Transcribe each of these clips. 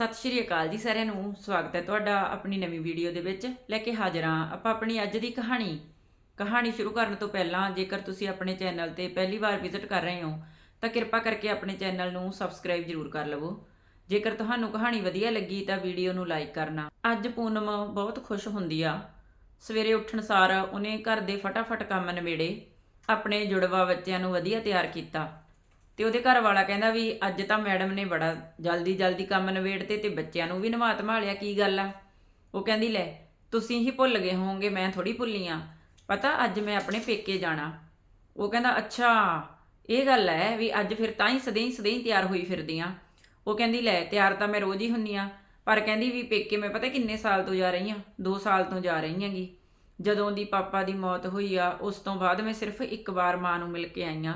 ਸਤਿ ਸ਼੍ਰੀ ਅਕਾਲ ਜੀ ਸਾਰਿਆਂ ਨੂੰ, ਸਵਾਗਤ ਹੈ ਤੁਹਾਡਾ ਆਪਣੀ ਨਵੀਂ ਵੀਡੀਓ ਦੇ ਵਿੱਚ। ਲੈ ਕੇ ਹਾਜ਼ਰ ਹਾਂ ਆਪਾਂ ਆਪਣੀ ਅੱਜ ਦੀ ਕਹਾਣੀ। ਕਹਾਣੀ ਸ਼ੁਰੂ ਕਰਨ ਤੋਂ ਪਹਿਲਾਂ ਜੇਕਰ ਤੁਸੀਂ ਆਪਣੇ ਚੈਨਲ ਤੇ ਪਹਿਲੀ ਵਾਰ ਵਿਜ਼ਿਟ ਕਰ ਰਹੇ ਹੋ, ਤਾਂ ਕਿਰਪਾ ਕਰਕੇ ਆਪਣੇ ਚੈਨਲ ਨੂੰ ਸਬਸਕ੍ਰਾਈਬ ਜ਼ਰੂਰ ਕਰ ਲਵੋ। ਜੇਕਰ ਤੁਹਾਨੂੰ ਕਹਾਣੀ ਵਧੀਆ ਲੱਗੀ ਤਾਂ ਵੀਡੀਓ ਨੂੰ ਲਾਈਕ ਕਰਨਾ। ਅੱਜ ਪੂਨਮ ਬਹੁਤ ਖੁਸ਼ ਹੁੰਦੀ ਆ। ਸਵੇਰੇ ਉੱਠਣ ਸਾਰ ਉਹਨੇ ਘਰ ਦੇ ਫਟਾਫਟ ਕੰਮ ਨਿਬੇੜੇ, ਆਪਣੇ ਜੁੜਵਾ ਬੱਚਿਆਂ ਨੂੰ ਵਧੀਆ ਤਿਆਰ ਕੀਤਾ। ਤੇ ਉਹਦੇ ਘਰ ਵਾਲਾ ਕਹਿੰਦਾ ਵੀ ਅੱਜ ਤਾਂ ਮੈਡਮ ਨੇ ਬੜਾ ਜਲਦੀ ਜਲਦੀ ਕੰਮ ਨਿਬੇੜਤੇ ਤੇ ਬੱਚਿਆਂ ਨੂੰ ਵੀ ਨਵਾ ਧਮਾ ਲਿਆ, ਕੀ ਗੱਲ ਆ? ਉਹ ਕਹਿੰਦੀ, ਲੈ, ਤੁਸੀਂ ਹੀ ਭੁੱਲ ਗਏ ਹੋਵੋਗੇ, ਮੈਂ ਥੋੜੀ ਭੁੱਲੀ ਆ। ਪਤਾ, ਅੱਜ ਮੈਂ ਆਪਣੇ ਪੇਕੇ ਜਾਣਾ। ਉਹ ਕਹਿੰਦਾ, ਅੱਛਾ, ਇਹ ਗੱਲ ਹੈ ਵੀ ਅੱਜ ਫਿਰ ਤਾਂ ਹੀ ਸਦੇਈ ਸਦੇਈ ਤਿਆਰ ਹੋਈ ਫਿਰਦੀ ਆ। ਉਹ ਕਹਿੰਦੀ, ਲੈ, ਤਿਆਰ ਤਾਂ ਮੈਂ ਰੋਜ਼ ਹੀ ਹੁੰਨੀ ਆ, ਪਰ ਕਹਿੰਦੀ ਵੀ ਪੇਕੇ ਮੈਂ ਪਤਾ ਕਿੰਨੇ ਸਾਲ ਤੋਂ ਜਾ ਰਹੀ ਆ 2 ਸਾਲ ਤੋਂ ਜਾ ਰਹੀ ਆਂਗੀ ਜਦੋਂ ਦੀ ਪਾਪਾ ਦੀ ਮੌਤ ਹੋਈ ਆ, ਉਸ ਤੋਂ ਬਾਅਦ ਮੈਂ ਸਿਰਫ ਇੱਕ ਵਾਰ ਮਾਂ ਨੂੰ ਮਿਲ ਕੇ ਆਈ ਆ।